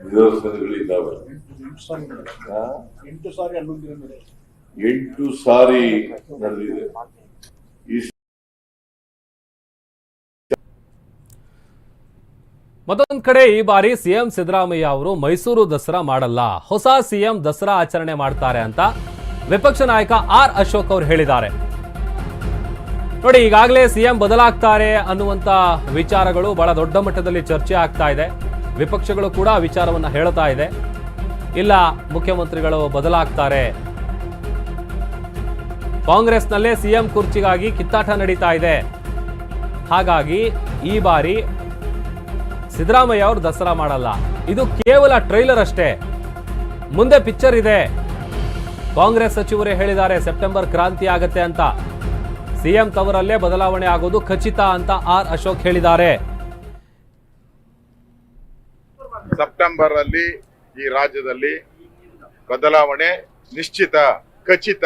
ನಿದರ್ಶನಗಳಿದ್ದಾವೆ ಹನ್ನೊಂದು ದಿನ ನಡೆಯುತ್ತೆ. ಎಂಟು ಸಾರಿ ನಡೆದಿದೆ ಈ ಮತ್ತೊಂದು ಕಡೆ ಈ ಬಾರಿ ಸಿಎಂ ಸಿದ್ದರಾಮಯ್ಯ ಅವರು ಮೈಸೂರು ದಸರಾ ಮಾಡಲ್ಲ. ಹೊಸ ಸಿಎಂ ದಸರಾ ಆಚರಣೆ ಮಾಡ್ತಾರೆ ಅಂತ ವಿಪಕ್ಷ ನಾಯಕ ಆರ್ ಅಶೋಕ್ ಅವರು ಹೇಳಿದ್ದಾರೆ. ನೋಡಿ, ಈಗಾಗಲೇ ಸಿಎಂ ಬದಲಾಗ್ತಾರೆ ಅನ್ನುವಂತ ವಿಚಾರಗಳು ಬಹಳ ದೊಡ್ಡ ಮಟ್ಟದಲ್ಲಿ ಚರ್ಚೆ ಆಗ್ತಾ ಇದೆ. ವಿಪಕ್ಷಗಳು ಕೂಡ ವಿಚಾರವನ್ನ ಹೇಳ್ತಾ ಇದೆ. ಇಲ್ಲ, ಮುಖ್ಯಮಂತ್ರಿಗಳು ಬದಲಾಗ್ತಾರೆ. ಕಾಂಗ್ರೆಸ್ನಲ್ಲೇ ಸಿಎಂ ಕುರ್ಚಿಗಾಗಿ ಕಿತ್ತಾಟ ನಡೀತಾ ಇದೆ. ಹಾಗಾಗಿ ಈ ಬಾರಿ ಸಿದ್ದರಾಮಯ್ಯ ಅವರು ದಸರಾ ಮಾಡಲ್ಲ. ಇದು ಕೇವಲ ಟ್ರೈಲರ್ ಅಷ್ಟೇ. ಮುಂದೆ ಪಿಕ್ಚರ್ ಇದೆ. ಕಾಂಗ್ರೆಸ್ ಸಚಿವರೇ ಹೇಳಿದ್ದಾರೆ ಸೆಪ್ಟೆಂಬರ್ ಕ್ರಾಂತಿ ಆಗತ್ತೆ ಅಂತ. ಸಿಎಂ ತವರಲ್ಲೇ ಬದಲಾವಣೆ ಆಗೋದು ಖಚಿತ ಅಂತ ಆರ್ ಅಶೋಕ್ ಹೇಳಿದ್ದಾರೆ. ಸೆಪ್ಟೆಂಬರ್ ಅಲ್ಲಿ ಈ ರಾಜ್ಯದಲ್ಲಿ ಬದಲಾವಣೆ ನಿಶ್ಚಿತ, ಖಚಿತ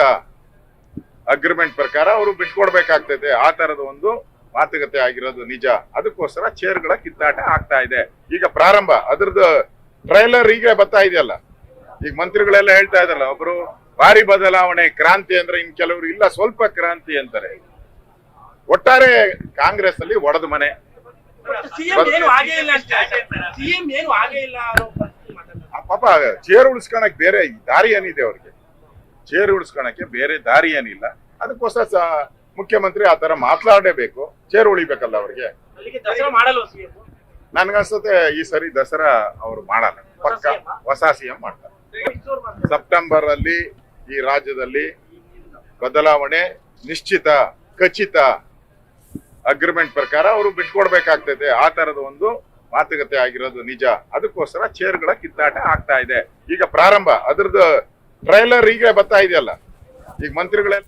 ಅಗ್ರಿಮೆಂಟ್ ಪ್ರಕಾರ ಅವರು ಬಿಟ್ಕೊಡ್ಬೇಕಾಗ್ತದೆ ಆ ತರದ ಒಂದು ಮಾತುಕತೆ ಆಗಿರೋದು ನಿಜ. ಅದಕ್ಕೋಸ್ಕರ ಚೇರ್ಗಳ ಕಿತ್ತಾಟ ಆಗ್ತಾ ಇದೆ. ಈಗ ಪ್ರಾರಂಭ. ಅದ್ರದ್ದು ಟ್ರೈಲರ್ ಈಗ ಬರ್ತಾ ಇದೆಯಲ್ಲ? ಈಗ ಮಂತ್ರಿಗಳೆಲ್ಲ ಹೇಳ್ತಾ ಇದಾರಲ್ಲ ಒಬ್ರು ಭಾರಿ ಬದಲಾವಣೆ ಕ್ರಾಂತಿ ಅಂದ್ರೆ ಇನ್ ಕೆಲವರು ಇಲ್ಲ ಸ್ವಲ್ಪ ಕ್ರಾಂತಿ ಅಂತಾರೆ. ಒಟ್ಟಾರೆ ಕಾಂಗ್ರೆಸ್ ಅಲ್ಲಿ ಒಡೆದ ಮನೆ. ಪಾಪ ಚೇರ್ ಉಳಿಸ್ಕೊಳಕ್ ಬೇರೆ ದಾರಿ ಏನಿದೆ ಅವ್ರಿಗೆ? ಚೇರ್ ಉಳಿಸ್ಕೊಳಕ್ಕೆ ಬೇರೆ ದಾರಿ ಏನಿಲ್ಲ. ಅದಕ್ಕೋಸ್ಕರ ಮುಖ್ಯಮಂತ್ರಿ ಆ ತರ ಮಾತನಾಡಲೇಬೇಕು ಚೇರ್ ಉಳಿಬೇಕಲ್ಲ ಅವ್ರಿಗೆ. ನನ್ಗನ್ಸುತ್ತೆ ಈ ಸರಿ ದಸರಾ ಅವರು ಮಾಡಲ್ಲ. ಪಕ್ಕ ಹೊಸ ಸಿಎಂ ಮಾಡ್ತಾರೆ. ಸೆಪ್ಟೆಂಬರ್ ಅಲ್ಲಿ ಈ ರಾಜ್ಯದಲ್ಲಿ ಬದಲಾವಣೆ ನಿಶ್ಚಿತ ಖಚಿತ ಅಗ್ರಿಮೆಂಟ್ ಪ್ರಕಾರ ಅವರು ಬಿಟ್ಕೊಡ್ಬೇಕಾಗ್ತೈತೆ. ಆ ತರದ ಒಂದು ಮಾತುಕತೆ ಆಗಿರೋದು ನಿಜ. ಅದಕ್ಕೋಸ್ಕರ ಚೇರ್ಗಳ ಕಿತ್ತಾಟ ಆಗ್ತಾ ಇದೆ. ಈಗ ಪ್ರಾರಂಭ. ಅದ್ರದ್ದು ಟ್ರೈಲರ್ ಈಗ ಬರ್ತಾ ಇದೆಯಲ್ಲ. ಈಗ ಮಂತ್ರಿಗಳೆಲ್ಲ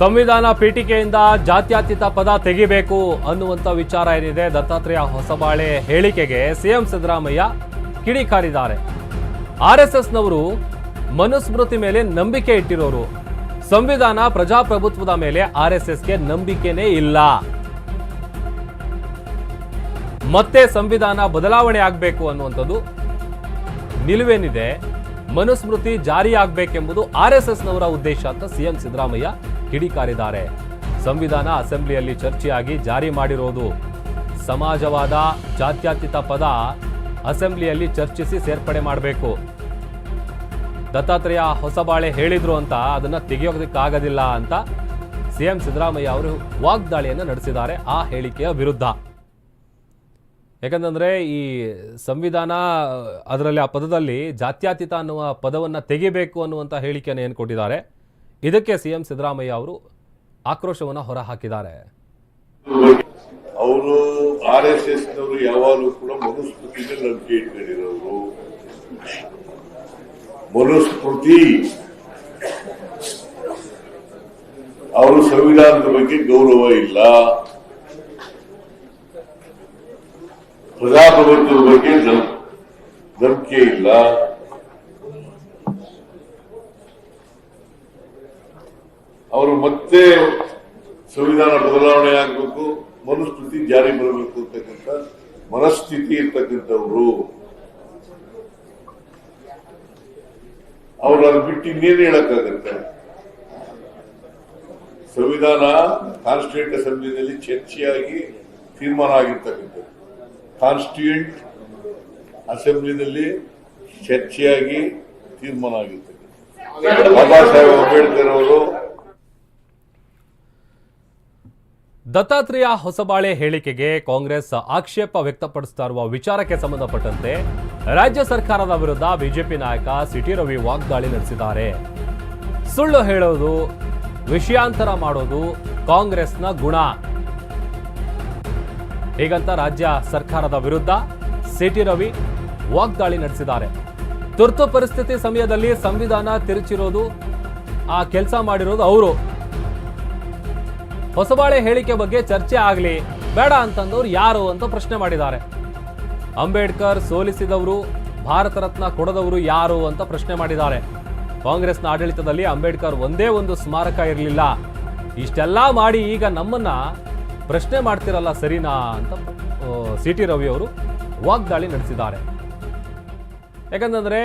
ಸಂವಿಧಾನ ಪೀಠಿಕೆಯಿಂದ ಜಾತ್ಯತೀತ ಪದ ತೆಗಿಬೇಕು ಅನ್ನುವಂಥ ವಿಚಾರ ಏನಿದೆ, ದತ್ತಾತ್ರೇಯ ಹೊಸಬಾಳೆ ಹೇಳಿಕೆಗೆ ಸಿಎಂ ಸಿದ್ದರಾಮಯ್ಯ ಕಿಡಿಕಾರಿದ್ದಾರೆ ಆರ್ ಎಸ್ ಎಸ್ನವರು ಮನುಸ್ಮೃತಿ ಮೇಲೆ ನಂಬಿಕೆ ಇಟ್ಟಿರೋರು. ಸಂವಿಧಾನ ಪ್ರಜಾಪ್ರಭುತ್ವದ ಮೇಲೆ ಆರ್ ಎಸ್ ಎಸ್ಗೆ ನಂಬಿಕೆನೇ ಇಲ್ಲ. ಮತ್ತೆ ಸಂವಿಧಾನ ಬದಲಾವಣೆ ಆಗಬೇಕು ಅನ್ನುವಂಥದ್ದು ನಿಲುವೇನಿದೆ, ಮನುಸ್ಮೃತಿ ಜಾರಿಯಾಗಬೇಕೆಂಬುದು ಆರ್ ಎಸ್ ಎಸ್ನವರ ಉದ್ದೇಶ ಅಂತ ಸಿಎಂ ಸಿದ್ದರಾಮಯ್ಯ ಕಿಡಿಕಾರಿದ್ದಾರೆ. ಸಂವಿಧಾನ ಅಸೆಂಬ್ಲಿಯಲ್ಲಿ ಚರ್ಚೆಯಾಗಿ ಜಾರಿ ಮಾಡಿರೋದು ಸಮಾಜವಾದ ಜಾತ್ಯತೀತ ಪದ ಅಸೆಂಬ್ಲಿಯಲ್ಲಿ ಚರ್ಚಿಸಿ ಸೇರ್ಪಡೆ ಮಾಡಬೇಕು. ದತ್ತಾತ್ರೇಯ ಹೊಸಬಾಳೆ ಹೇಳಿದ್ರು ಅಂತ ಅದನ್ನು ತೆಗೆಯೋದಕ್ಕಾಗೋದಿಲ್ಲ ಅಂತ ಸಿಎಂ ಸಿದ್ದರಾಮಯ್ಯ ಅವರು ವಾಗ್ದಾಳಿಯನ್ನು ನಡೆಸಿದ್ದಾರೆ ಆ ಹೇಳಿಕೆಯ ವಿರುದ್ಧ. ಯಾಕಂತಂದರೆ ಈ ಸಂವಿಧಾನ ಅದರಲ್ಲಿ ಆ ಪದದಲ್ಲಿ ಜಾತ್ಯತೀತ ಅನ್ನುವ ಪದವನ್ನು ತೆಗಿಬೇಕು ಅನ್ನುವಂಥ ಹೇಳಿಕೆಯನ್ನು ಏನು ಕೊಟ್ಟಿದ್ದಾರೆ? ಇದಕ್ಕೆ ಸಿಎಂ ಸಿದ್ದರಾಮಯ್ಯ ಅವರು ಆಕ್ರೋಶವನ್ನು ಹೊರಹಾಕಿದ್ದಾರೆ. ಅವರು ಆರ್ ಎಸ್ ಎಸ್ ನವರು ಯಾವಾಗಲೂ ಕೂಡ ಮನುಸ್ಮೃತಿ ನಂಬಿಕೆ ಇಟ್ಕೊಂಡಿರೋರು. ಮನುಸ್ಮೃತಿ ಅವರು ಸಂವಿಧಾನದ ಬಗ್ಗೆ ಗೌರವ ಇಲ್ಲ. ಪ್ರಜಾಪ್ರಭುತ್ವದ ಬಗ್ಗೆ ನಂಬಿಕೆ ಇಲ್ಲ. ಅವರು ಮತ್ತೆ ಸಂವಿಧಾನ ಬದಲಾವಣೆ ಆಗಬೇಕು ಮನುಸ್ಮೃತಿ ಜಾರಿ ಬರಬೇಕು ಅಂತಕ್ಕಂಥ ಮನಸ್ಥಿತಿ ಇರ್ತಕ್ಕಂಥವ್ರು. ಅವ್ರು ಅದು ಬಿಟ್ಟು ಇನ್ನೇನು ಹೇಳಕ್ಕಾಗತ್ತೆ? ಸಂವಿಧಾನ ಕಾನ್ಸ್ಟಿಟ್ಯೂಂಟ್ ಅಸೆಂಬ್ಲಿನಲ್ಲಿ ಚರ್ಚೆಯಾಗಿ ತೀರ್ಮಾನ ಆಗಿರ್ತಕ್ಕಂಥದ್ದು. ಕಾನ್ಸ್ಟಿಟ್ಯೂಂಟ್ ಅಸೆಂಬ್ಲಿನಲ್ಲಿ ಚರ್ಚೆಯಾಗಿ ತೀರ್ಮಾನ ಆಗಿರ್ತಕ್ಕಂಥ ಬಾಬಾ ಸಾಹೇಬ್ ಅಂಬೇಡ್ಕರ್ ಅವರು ದತ್ತಾತ್ರೇಯ ಹೊಸಬಾಳೆ ಹೇಳಿಕೆಗೆ ಕಾಂಗ್ರೆಸ್ ಆಕ್ಷೇಪ ವ್ಯಕ್ತಪಡಿಸ್ತಾ ಇರುವ ವಿಚಾರಕ್ಕೆ ಸಂಬಂಧಪಟ್ಟಂತೆ ರಾಜ್ಯ ಸರ್ಕಾರದ ವಿರುದ್ಧ ಬಿಜೆಪಿ ನಾಯಕ ಸಿಟಿ ರವಿ ವಾಗ್ದಾಳಿ ನಡೆಸಿದ್ದಾರೆ. ಸುಳ್ಳು ಹೇಳೋದು, ವಿಷಯಾಂತರ ಮಾಡೋದು ಕಾಂಗ್ರೆಸ್ನ ಗುಣ. ಹೀಗಂತ ರಾಜ್ಯ ಸರ್ಕಾರದ ವಿರುದ್ಧ ಸಿಟಿ ರವಿ ವಾಗ್ದಾಳಿ ನಡೆಸಿದ್ದಾರೆ. ತುರ್ತು ಪರಿಸ್ಥಿತಿ ಸಮಯದಲ್ಲಿ ಸಂವಿಧಾನ ತಿರುಚಿರೋದು, ಆ ಕೆಲಸ ಮಾಡಿರೋದು ಅವರು. ಹೊಸಬಾಳೆ ಹೇಳಿಕೆ ಬಗ್ಗೆ ಚರ್ಚೆ ಆಗಲಿ, ಬೇಡ ಅಂತಂದವ್ರು ಯಾರು ಅಂತ ಪ್ರಶ್ನೆ ಮಾಡಿದ್ದಾರೆ. ಅಂಬೇಡ್ಕರ್ ಸೋಲಿಸಿದವರು, ಭಾರತ ರತ್ನ ಕೊಡದವರು ಯಾರು ಅಂತ ಪ್ರಶ್ನೆ ಮಾಡಿದ್ದಾರೆ. ಕಾಂಗ್ರೆಸ್ನ ಆಡಳಿತದಲ್ಲಿ ಅಂಬೇಡ್ಕರ್ ಒಂದೇ ಒಂದು ಸ್ಮಾರಕ ಇರಲಿಲ್ಲ. ಇಷ್ಟೆಲ್ಲ ಮಾಡಿ ಈಗ ನಮ್ಮನ್ನ ಪ್ರಶ್ನೆ ಮಾಡ್ತಿರಲ್ಲ ಸರಿನಾ ಅಂತ ಸಿ ಟಿ ರವಿ ಅವರು ವಾಗ್ದಾಳಿ ನಡೆಸಿದ್ದಾರೆ. ಯಾಕಂತಂದ್ರೆ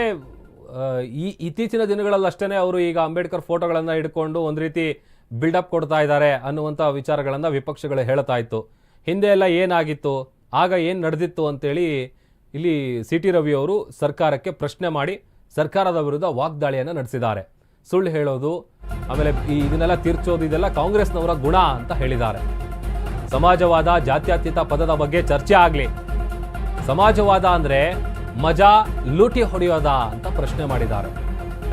ಈ ಇತ್ತೀಚಿನ ದಿನಗಳಲ್ಲಷ್ಟೇ ಅವರು ಈಗ ಅಂಬೇಡ್ಕರ್ ಫೋಟೋಗಳನ್ನು ಹಿಡ್ಕೊಂಡು ಒಂದು ರೀತಿ ಬಿಲ್ಡಪ್ ಕೊಡ್ತಾ ಇದ್ದಾರೆ ಅನ್ನುವಂಥ ವಿಚಾರಗಳನ್ನು ವಿಪಕ್ಷಗಳು ಹೇಳ್ತಾ ಇತ್ತು. ಹಿಂದೆ ಎಲ್ಲ ಏನಾಗಿತ್ತು? ಆಗ ಏನು ನಡೆದಿತ್ತು ಅಂತೇಳಿ ಇಲ್ಲಿ ಸಿ ಟಿ ರವಿ ಅವರು ಸರ್ಕಾರಕ್ಕೆ ಪ್ರಶ್ನೆ ಮಾಡಿ ಸರ್ಕಾರದ ವಿರುದ್ಧ ವಾಗ್ದಾಳಿಯನ್ನು ನಡೆಸಿದ್ದಾರೆ. ಸುಳ್ಳು ಹೇಳೋದು, ಆಮೇಲೆ ಈ ಇದನ್ನೆಲ್ಲ ತೀರ್ಚೋದು ಇದೆಲ್ಲ ಕಾಂಗ್ರೆಸ್ನವರ ಗುಣ ಅಂತ ಹೇಳಿದ್ದಾರೆ. ಸಮಾಜವಾದ ಜಾತ್ಯತೀತ ಪದದ ಬಗ್ಗೆ ಚರ್ಚೆ ಆಗಲಿ. ಸಮಾಜವಾದ ಅಂದರೆ ಮಜಾ ಲೂಟಿ ಹೊಡೆಯೋದಾ ಅಂತ ಪ್ರಶ್ನೆ ಮಾಡಿದ್ದಾರೆ.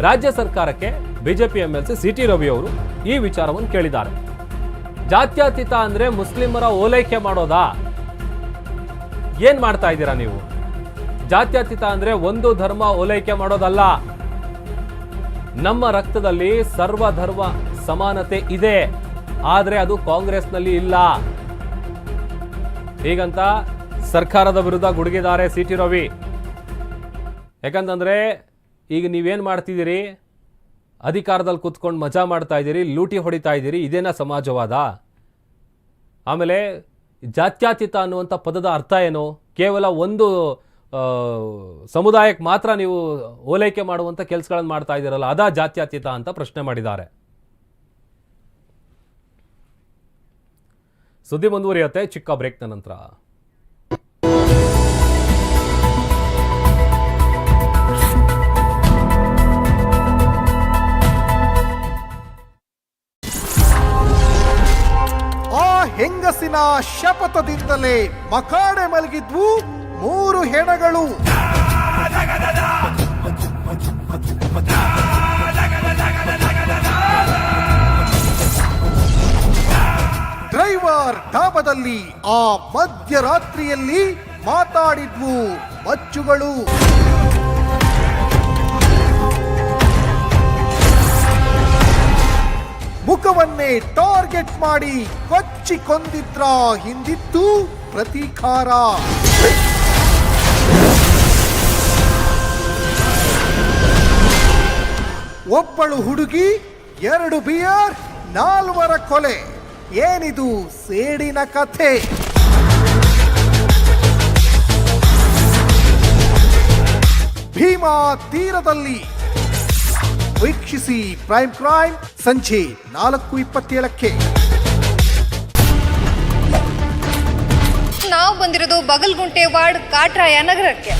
ರಾಜ್ಯ ಸರ್ಕಾರಕ್ಕೆ BJP MLC C T Ravi ಅವರು ಈ ವಿಚಾರವನ್ನು ಕೇಳಿದ್ದಾರೆ. ಜಾತ್ಯತೀತ ಅಂದ್ರೆ ಮುಸ್ಲಿಮರ ಓಲೈಕೆ ಮಾಡೋದಾ? ಏನ್ ಮಾಡ್ತಾ ಇದ್ದೀರಾ ನೀವು? ಜಾತ್ಯತೀತ ಅಂದ್ರೆ ಒಂದು ಧರ್ಮ ಓಲೈಕೆ ಮಾಡೋದಲ್ಲ. ನಮ್ಮ ರಕ್ತದಲ್ಲಿ ಸರ್ವ ಧರ್ಮ ಸಮಾನತೆ ಇದೆ. ಆದರೆ ಅದು ಕಾಂಗ್ರೆಸ್ನಲ್ಲಿ ಇಲ್ಲ. ಹೀಗಂತ ಸರ್ಕಾರದ ವಿರುದ್ಧ ಗುಡುಗಿದ್ದಾರೆ ಸಿ ಟಿ ರವಿ. ಯಾಕಂತಂದ್ರೆ ಈಗ ನೀವೇನ್ ಮಾಡ್ತಿದ್ದೀರಿ? ಅಧಿಕಾರದಲ್ಲಿ ಕೂತ್ಕೊಂಡು ಮಜಾ ಮಾಡ್ತಾ ಇದ್ದೀರಿ, ಲೂಟಿ ಹೊಡಿತಾ ಇದ್ದೀರಿ, ಇದೇನ ಸಮಾಜವಾದ? ಆಮೇಲೆ ಜಾತ್ಯಾತೀತ ಅನ್ನುವಂಥ ಪದದ ಅರ್ಥ ಏನು? ಕೇವಲ ಒಂದು ಸಮುದಾಯಕ್ಕೆ ಮಾತ್ರ ನೀವು ಓಲೈಕೆ ಮಾಡುವಂಥ ಕೆಲಸಗಳನ್ನು ಮಾಡ್ತಾ ಇದ್ದೀರಲ್ಲ, ಅದಾ ಜಾತ್ಯಾತೀತ ಅಂತ ಪ್ರಶ್ನೆ ಮಾಡಿದ್ದಾರೆ. ಸುದ್ದಿ ಮುಂದುವರಿಯುತ್ತೆ, ಚಿಕ್ಕ ಬ್ರೇಕ್ನ ನಂತರ. ಹೆಂಗಸಿನ ಶಪಥದಿಂದಲೇ ಮಕಾಡೆ ಮಲಗಿದ್ವು ಮೂರು ಹೆಣಗಳು. ಡ್ರೈವರ್ ಡಾಬದಲ್ಲಿ ಆ ಮಧ್ಯರಾತ್ರಿಯಲ್ಲಿ ಮಾತಾಡಿದ್ವು ಮಚ್ಚುಗಳು ಮುಖವನ್ನೇ ಟಾರ್ಗೆಟ್ ಮಾಡಿ ಕೊಚ್ಚಿ ಕೊಂದಿದ್ರ ಹಿಂದಿತ್ತು ಪ್ರತೀಕಾರ. ಒಬ್ಬಳು ಹುಡುಗಿ, ಎರಡು ಬಿಯರ್, ನಾಲ್ವರ ಕೊಲೆ. ಏನಿದು ಸೇಡಿನ ಕಥೆ? ಭೀಮಾ ತೀರದಲ್ಲಿ ವೀಕ್ಷಿಸಿ ಪ್ರೈಮ್ ಕ್ರೈಮ್ ಸಂಜೆ ನಾಲ್ಕು ಇಪ್ಪತ್ತೇಳಕ್ಕೆ. ನಾವು ಬಂದಿರೋದು ಬಗಲ್ಗುಂಟೆ ವಾರ್ಡ್ ಕಾಟ್ರಾಯ ನಗರಕ್ಕೆ.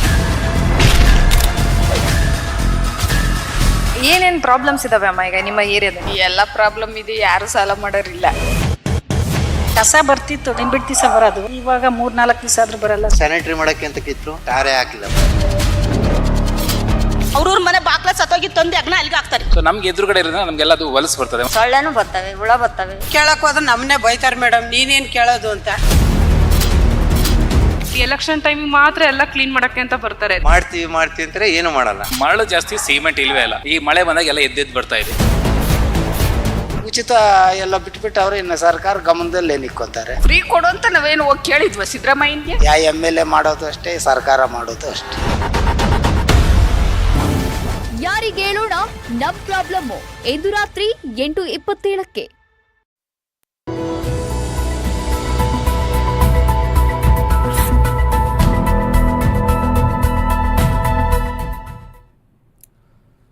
ಏನೇನು ಪ್ರಾಬ್ಲಮ್ಸ್ ಇದಾವೆ ಅಮ್ಮ ಈಗ ನಿಮ್ಮ ಏರಿಯಾದಲ್ಲಿ? ಎಲ್ಲ ಪ್ರಾಬ್ಲಮ್ ಇದೆ ಯಾರು ಸಾಲ ಮಾಡೋರಿಲ್ಲ. ಕಸ ಬರ್ತಿತ್ತು ನಿಮ್ ಬಿಡ್ತಿ ದಿವಸ ಬರೋದು. ಇವಾಗ ಮೂರ್ ನಾಲ್ಕು ದಿವಸ ಆದ್ರೂ ಬರಲ್ಲ. ಸ್ಯಾನಿಟರಿ ಮಾಡಕ್ಕೆ ಅಂತ ಕಿತ್ತು ಯಾರೇ ಹಾಕಿಲ್ಲ. ಅವ್ರವ್ರ ಮನೆ ಬಾಕ್ಲ ಸತ್ತೋಗಿ ತಂದು ಅಗ್ನ ಅಲ್ಲಿಗೆ ಹಾಕ್ತಾರೆ. ಸೊ ನಮ್ಗೆ ಎದುರುಗಡೆ ಇರೋದ್ರಿಂದ ನಮ್ಗೆಲ್ಲ ಅದು ಹೊಲಸು ಬರ್ತದೆ. ಸೊಳ್ಳೆನೂ ಬರ್ತವೆ ಹುಳ ಬರ್ತವೆ. ಕೇಳಕ್ ಹೋದ್ರೆ ನಮ್ಮನ್ನೇ ಬೈತಾರೆ ಮೇಡಮ್ ನೀನೇನ್ ಕೇಳೋದು ಅಂತ. ಎಲೆಕ್ಷನ್ ಟೈಮಿಗೆ ಮಾತ್ರ ಎಲ್ಲ ಕ್ಲೀನ್ ಮಾಡಕ್ಕೆ ಅಂತ ಬರ್ತಾರೆ. ಮಾಡ್ತೀವಿ ಮಾಡ್ತೀವಿ ಅಂತಾರೆ ಏನು ಮಾಡಲ್ಲ. ಮರಳು ಜಾಸ್ತಿ ಸಿಮೆಂಟ್ ಇಲ್ವೇ ಇಲ್ಲ. ಈ ಮಳೆ ಬಂದಾಗ ಎಲ್ಲ ಎದ್ದೆದ್ದು ಬರ್ತಾ ಇದೆ. ಉಚಿತ ಎಲ್ಲ ಬಿಟ್ಬಿಟ್ಟು ಅವ್ರು ಇನ್ನು ಸರ್ಕಾರ ಗಮನದಲ್ಲಿ ನಿಕ್ಕೋತಾರೆ ಫ್ರೀ ಕೊಡು ಅಂತ ನಾವೇನು ಹೋಗಿ ಕೇಳಿದ್ವ ಸಿದ್ದರಾಮಯ್ಯ ಯಾ ಎಂ ಎಲ್ ಎ ಮಾಡೋದು ಅಷ್ಟೇ ಸರ್ಕಾರ ಮಾಡೋದು ಅಷ್ಟೇ. ಯಾರಿಗೆ ಹೇಳೋಣ ನಮ್ ಪ್ರಾಬ್ಲಮ್. ಇಂದು ರಾತ್ರಿ ಎಂಟು ಇಪ್ಪತ್ತೇಳಕ್ಕೆ.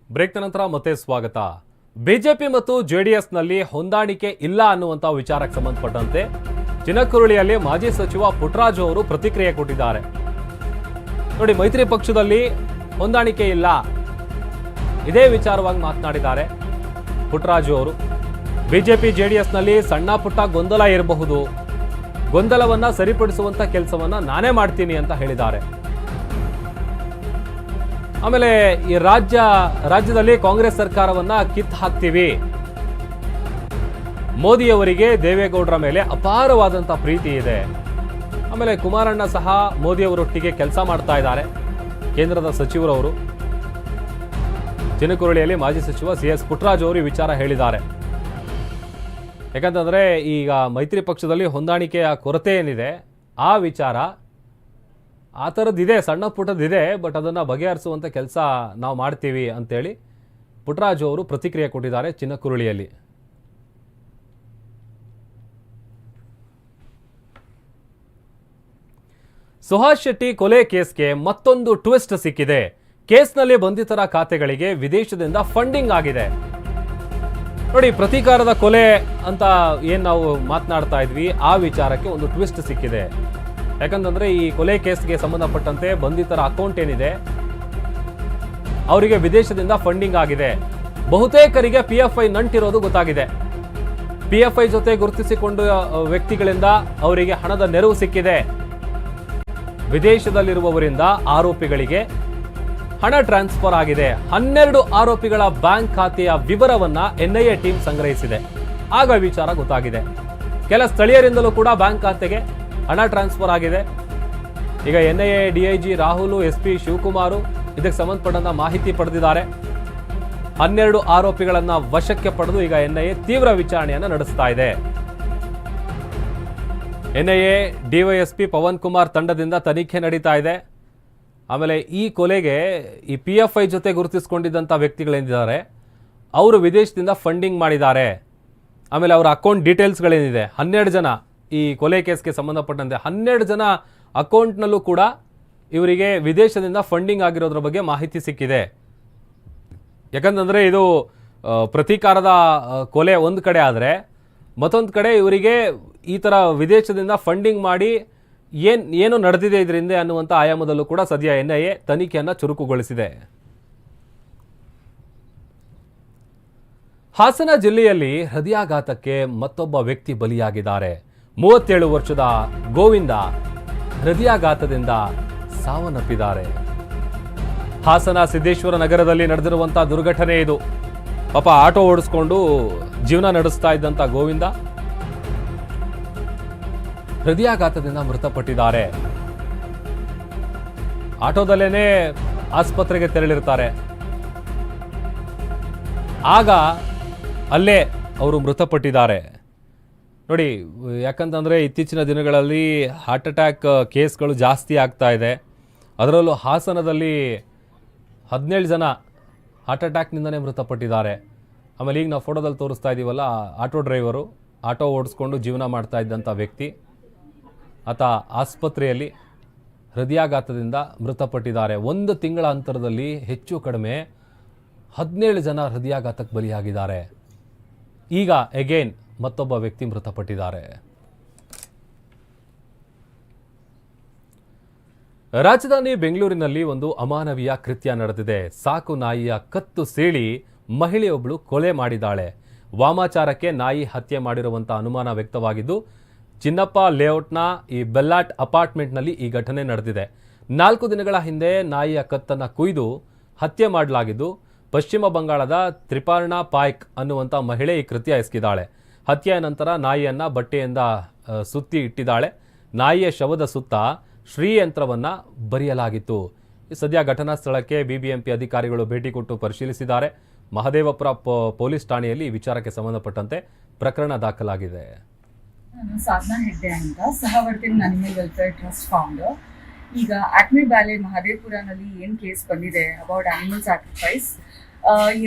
ಬ್ರೇಕ್ ನಂತರ ಮತ್ತೆ ಸ್ವಾಗತ. ಬಿಜೆಪಿ ಮತ್ತು ಜೆಡಿಎಸ್ನಲ್ಲಿ ಹೊಂದಾಣಿಕೆ ಇಲ್ಲ ಅನ್ನುವಂಥ ವಿಚಾರಕ್ಕೆ ಸಂಬಂಧಪಟ್ಟಂತೆ ಚಿನಕುರುಳಿಯಲ್ಲಿ ಮಾಜಿ ಸಚಿವ ಪುಟ್ರಾಜು ಅವರು ಪ್ರತಿಕ್ರಿಯೆ ಕೊಟ್ಟಿದ್ದಾರೆ. ನೋಡಿ, ಮೈತ್ರಿ ಪಕ್ಷದಲ್ಲಿ ಹೊಂದಾಣಿಕೆ ಇಲ್ಲ. ಇದೇ ವಿಚಾರವಾಗಿ ಮಾತನಾಡಿದ್ದಾರೆ ಪುಟ್ಟರಾಜು ಅವರು. ಬಿಜೆಪಿ ಜೆಡಿಎಸ್ನಲ್ಲಿ ಸಣ್ಣ ಪುಟ್ಟ ಗೊಂದಲ ಇರಬಹುದು. ಗೊಂದಲವನ್ನ ಸರಿಪಡಿಸುವಂತ ಕೆಲಸವನ್ನ ನಾನೇ ಮಾಡ್ತೀನಿ ಅಂತ ಹೇಳಿದ್ದಾರೆ. ಆಮೇಲೆ ಈ ರಾಜ್ಯ, ರಾಜ್ಯದಲ್ಲಿ ಕಾಂಗ್ರೆಸ್ ಸರ್ಕಾರವನ್ನ ಕಿತ್ ಹಾಕ್ತೀವಿ. ಮೋದಿಯವರಿಗೆ ದೇವೇಗೌಡರ ಮೇಲೆ ಅಪಾರವಾದಂಥ ಪ್ರೀತಿ ಇದೆ. ಆಮೇಲೆ ಕುಮಾರಣ್ಣ ಸಹ ಮೋದಿಯವರೊಟ್ಟಿಗೆ ಕೆಲಸ ಮಾಡ್ತಾ ಇದ್ದಾರೆ. ಕೇಂದ್ರದ ಸಚಿವರವರು. ಚಿನಕುರಳಿಯಲ್ಲಿ ಮಾಜಿ ಸಚಿವ ಸಿ ಎಸ್ ಪುಟ್ರಾಜ್ ಅವರು ಈ ವಿಚಾರ ಹೇಳಿದ್ದಾರೆ. ಯಾಕಂತಂದರೆ ಈಗ ಮೈತ್ರಿ ಪಕ್ಷದಲ್ಲಿ ಹೊಂದಾಣಿಕೆಯ ಕೊರತೆ ಏನಿದೆ, ಆ ವಿಚಾರ ಆ ಥರದ್ದಿದೆ ಸಣ್ಣ ಪುಟ್ಟದಿದೆ ಬಟ್ ಅದನ್ನು ಬಗೆಹರಿಸುವಂಥ ಕೆಲಸ ನಾವು ಮಾಡ್ತೀವಿ ಅಂತೇಳಿ ಪುಟ್ಟರಾಜು ಅವರು ಪ್ರತಿಕ್ರಿಯೆ ಕೊಟ್ಟಿದ್ದಾರೆ ಚಿನ್ನಕುರುಳಿಯಲ್ಲಿ. ಸುಹಾಸ್ ಶೆಟ್ಟಿ ಕೊಲೆ ಕೇಸ್ಗೆ ಮತ್ತೊಂದು ಟ್ವಿಸ್ಟ್ ಸಿಕ್ಕಿದೆ. ಕೇಸ್ನಲ್ಲಿ ಬಂಧಿತರ ಖಾತೆಗಳಿಗೆ ವಿದೇಶದಿಂದ ಫಂಡಿಂಗ್ ಆಗಿದೆ. ನೋಡಿ, ಪ್ರತೀಕಾರದ ಕೊಲೆ ಅಂತ ಏನು ನಾವು ಮಾತನಾಡ್ತಾ ಇದ್ವಿ, ಆ ವಿಚಾರಕ್ಕೆ ಒಂದು ಟ್ವಿಸ್ಟ್ ಸಿಕ್ಕಿದೆ. ಯಾಕಂತಂದ್ರೆ ಈ ಕೊಲೆ ಕೇಸ್ಗೆ ಸಂಬಂಧಪಟ್ಟಂತೆ ಬಂಧಿತರ ಅಕೌಂಟ್ ಏನಿದೆ, ಅವರಿಗೆ ವಿದೇಶದಿಂದ ಫಂಡಿಂಗ್ ಆಗಿದೆ. ಬಹುತೇಕರಿಗೆ ಪಿ ಎಫ್ ಐ ನಂಟಿರೋದು ಗೊತ್ತಾಗಿದೆ. ಪಿ ಎಫ್ ಐ ಜೊತೆ ಗುರುತಿಸಿಕೊಂಡ ವ್ಯಕ್ತಿಗಳಿಂದ ಅವರಿಗೆ ಹಣದ ನೆರವು ಸಿಕ್ಕಿದೆ. ವಿದೇಶದಲ್ಲಿರುವವರಿಂದ ಆರೋಪಿಗಳಿಗೆ ಹಣ ಟ್ರಾನ್ಸ್ಫರ್ ಆಗಿದೆ. ಹನ್ನೆರಡು ಆರೋಪಿಗಳ ಬ್ಯಾಂಕ್ ಖಾತೆಯ ವಿವರವನ್ನ ಎನ್ಐಎ ಟೀಮ್ ಸಂಗ್ರಹಿಸಿದೆ. ಆಗ ವಿಚಾರ ಗೊತ್ತಾಗಿದೆ. ಕೆಲ ಸ್ಥಳೀಯರಿಂದಲೂ ಕೂಡ ಬ್ಯಾಂಕ್ ಖಾತೆಗೆ ಹಣ ಟ್ರಾನ್ಸ್ಫರ್ ಆಗಿದೆ. ಈಗ NIA DIG Rahul S P Shivakumar ಇದಕ್ಕೆ ಸಂಬಂಧಪಟ್ಟಂತ ಮಾಹಿತಿ ಪಡೆದಿದ್ದಾರೆ. ಹನ್ನೆರಡು ಆರೋಪಿಗಳನ್ನ ವಶಕ್ಕೆ ಪಡೆದು ಈಗ ಎನ್ಐಎ ತೀವ್ರ ವಿಚಾರಣೆಯನ್ನು ನಡೆಸ್ತಾ ಇದೆ. ಎನ್ಐಎ ಡಿವೈಎಸ್ಪಿ ಪವನ್ ಕುಮಾರ್ ತಂಡದಿಂದ ತನಿಖೆ ನಡೀತಾ ಇದೆ. ಆಮೇಲೆ ಈ ಕೊಲೆಗೆ ಈ ಪಿ ಎಫ್ ಐ ಜೊತೆ ಗುರುತಿಸ್ಕೊಂಡಿದ್ದಂಥ ವ್ಯಕ್ತಿಗಳೇನಿದ್ದಾರೆ, ಅವರು ವಿದೇಶದಿಂದ ಫಂಡಿಂಗ್ ಮಾಡಿದ್ದಾರೆ. ಆಮೇಲೆ ಅವರ ಅಕೌಂಟ್ ಡೀಟೇಲ್ಸ್ಗಳೇನಿದೆ ಹನ್ನೆರಡು ಜನ ಈ ಕೊಲೆ ಕೇಸ್ಗೆ ಸಂಬಂಧಪಟ್ಟಂತೆ ಹನ್ನೆರಡು ಜನ ಅಕೌಂಟ್ನಲ್ಲೂ ಕೂಡ ಇವರಿಗೆ ವಿದೇಶದಿಂದ ಫಂಡಿಂಗ್ ಆಗಿರೋದ್ರ ಬಗ್ಗೆ ಮಾಹಿತಿ ಸಿಕ್ಕಿದೆ. ಯಾಕಂತಂದರೆ ಇದು ಪ್ರತೀಕಾರದ ಕೊಲೆ ಒಂದು ಕಡೆ ಆದರೆ ಮತ್ತೊಂದು ಕಡೆ ಇವರಿಗೆ ಈ ಥರ ವಿದೇಶದಿಂದ ಫಂಡಿಂಗ್ ಮಾಡಿ ಏನ್, ಏನು ನಡೆದಿದೆ ಇದರಿಂದ ಅನ್ನುವಂಥ ಆಯಾಮದಲ್ಲೂ ಕೂಡ ಸದ್ಯ ಎನ್ ಐ ಎ ತನಿಖೆಯನ್ನು ಚುರುಕುಗೊಳಿಸಿದೆ. ಹಾಸನ ಜಿಲ್ಲೆಯಲ್ಲಿ ಹೃದಯಾಘಾತಕ್ಕೆ ಮತ್ತೊಬ್ಬ ವ್ಯಕ್ತಿ ಬಲಿಯಾಗಿದ್ದಾರೆ. ಮೂವತ್ತೇಳು ವರ್ಷದ ಗೋವಿಂದ ಹೃದಯಾಘಾತದಿಂದ ಸಾವನ್ನಪ್ಪಿದ್ದಾರೆ. ಹಾಸನ ಸಿದ್ದೇಶ್ವರ ನಗರದಲ್ಲಿ ನಡೆದಿರುವಂತಹ ದುರ್ಘಟನೆ ಇದು. ಪಾಪ ಆಟೋ ಓಡಿಸ್ಕೊಂಡು ಜೀವನ ನಡೆಸ್ತಾ ಇದ್ದಂತ ಗೋವಿಂದ ಹೃದಯಾಘಾತದಿಂದ ಮೃತಪಟ್ಟಿದ್ದಾರೆ. ಆಟೋದಲ್ಲೇನೆ ಆಸ್ಪತ್ರೆಗೆ ತೆರಳಿರ್ತಾರೆ ಆಗ ಅಲ್ಲೇ ಅವರು ಮೃತಪಟ್ಟಿದ್ದಾರೆ. ನೋಡಿ, ಯಾಕಂತಂದರೆ ಇತ್ತೀಚಿನ ದಿನಗಳಲ್ಲಿ ಹಾರ್ಟ್ ಅಟ್ಯಾಕ್ ಕೇಸ್ಗಳು ಜಾಸ್ತಿ ಆಗ್ತಾ ಇದೆ. ಅದರಲ್ಲೂ ಹಾಸನದಲ್ಲಿ ಹದಿನೇಳು ಜನ ಹಾರ್ಟ್ ಅಟ್ಯಾಕ್ನಿಂದನೇ ಮೃತಪಟ್ಟಿದ್ದಾರೆ. ಆಮೇಲೆ ಈಗ ನಾವು ಫೋಟೋದಲ್ಲಿ ತೋರಿಸ್ತಾ ಇದ್ದೀವಲ್ಲ ಆಟೋ ಡ್ರೈವರು ಆಟೋ ಓಡಿಸ್ಕೊಂಡು ಜೀವನ ಮಾಡ್ತಾ ಇದ್ದಂಥ ವ್ಯಕ್ತಿ. ಆತ ಆಸ್ಪತ್ರೆಯಲ್ಲಿ ಹೃದಯಾಘಾತದಿಂದ ಮೃತಪಟ್ಟಿದ್ದಾರೆ. ಒಂದು ತಿಂಗಳ ಅಂತರದಲ್ಲಿ ಹೆಚ್ಚು ಕಡಿಮೆ ಹದಿನೇಳು ಜನ ಹೃದಯಾಘಾತಕ್ಕೆ ಬಲಿಯಾಗಿದ್ದಾರೆ. ಈಗ ಎಗೇನ್ ಮತ್ತೊಬ್ಬ ವ್ಯಕ್ತಿ ಮೃತಪಟ್ಟಿದ್ದಾರೆ. ರಾಜಧಾನಿ ಬೆಂಗಳೂರಿನಲ್ಲಿ ಒಂದು ಅಮಾನವೀಯ ಕೃತ್ಯ ನಡೆದಿದೆ. ಸಾಕು ನಾಯಿಯ ಕತ್ತು ಸೀಳಿ ಮಹಿಳೆಯೊಬ್ಬಳು ಕೊಲೆ ಮಾಡಿದ್ದಾಳೆ. ವಾಮಾಚಾರಕ್ಕೆ ನಾಯಿ ಹತ್ಯೆ ಮಾಡಿರುವಂಥ ಅನುಮಾನ ವ್ಯಕ್ತವಾಗಿದ್ದು ಚಿನ್ನಪ್ಪ ಲೇಔಟ್ನ ಈ ಬೆಲ್ಲಾಟ್ ಅಪಾರ್ಟ್ಮೆಂಟ್ನಲ್ಲಿ ಈ ಘಟನೆ ನಡೆದಿದೆ. ನಾಲ್ಕು ದಿನಗಳ ಹಿಂದೆ ನಾಯಿಯ ಕತ್ತನ್ನು ಕುಯ್ದು ಹತ್ಯೆ ಮಾಡಲಾಗಿದ್ದು, ಪಶ್ಚಿಮ ಬಂಗಾಳದ ತ್ರಿಪರ್ಣ ಪಾಯ್ಕ್ ಅನ್ನುವಂಥ ಮಹಿಳೆ ಈ ಕೃತ್ಯ ಎಸಗಿದ್ದಾಳೆ. ಹತ್ಯೆಯ ನಂತರ ನಾಯಿಯನ್ನು ಬಟ್ಟೆಯಿಂದ ಸುತ್ತಿ ಇಟ್ಟಿದ್ದಾಳೆ. ನಾಯಿಯ ಶವದ ಸುತ್ತ ಶ್ರೀಯಂತ್ರವನ್ನು ಬರೆಯಲಾಗಿತ್ತು. ಸದ್ಯ ಘಟನಾ ಸ್ಥಳಕ್ಕೆ ಬಿಬಿಎಂಪಿ ಅಧಿಕಾರಿಗಳು ಭೇಟಿ ಕೊಟ್ಟು ಪರಿಶೀಲಿಸಿದ್ದಾರೆ. ಮಹದೇವಪುರ ಪೊಲೀಸ್ ಠಾಣೆಯಲ್ಲಿ ವಿಚಾರಕ್ಕೆ ಸಂಬಂಧಪಟ್ಟಂತೆ ಪ್ರಕರಣ ದಾಖಲಾಗಿದೆ. ನಾನು ಸಾಧನಾ ಹೆಗ್ಡೆ ಅಂತ. ಸಹವರ್ತಿ ಅನಿಮಲ್ ವೆಲ್ಫೇರ್ ಟ್ರಸ್ಟ್ ಫೌಂಡರ್ ಈಗ ಆಕ್ಮಿ ಬ್ಯಾಲೆ ಮಹದೇವಪುರನಲ್ಲಿ ಏನು ಕೇಸ್ ಬಂದಿದೆ ಅಬೌಟ್ ಅನಿಮಲ್ ಸ್ಯಾಕ್ರಿಫೈಸ್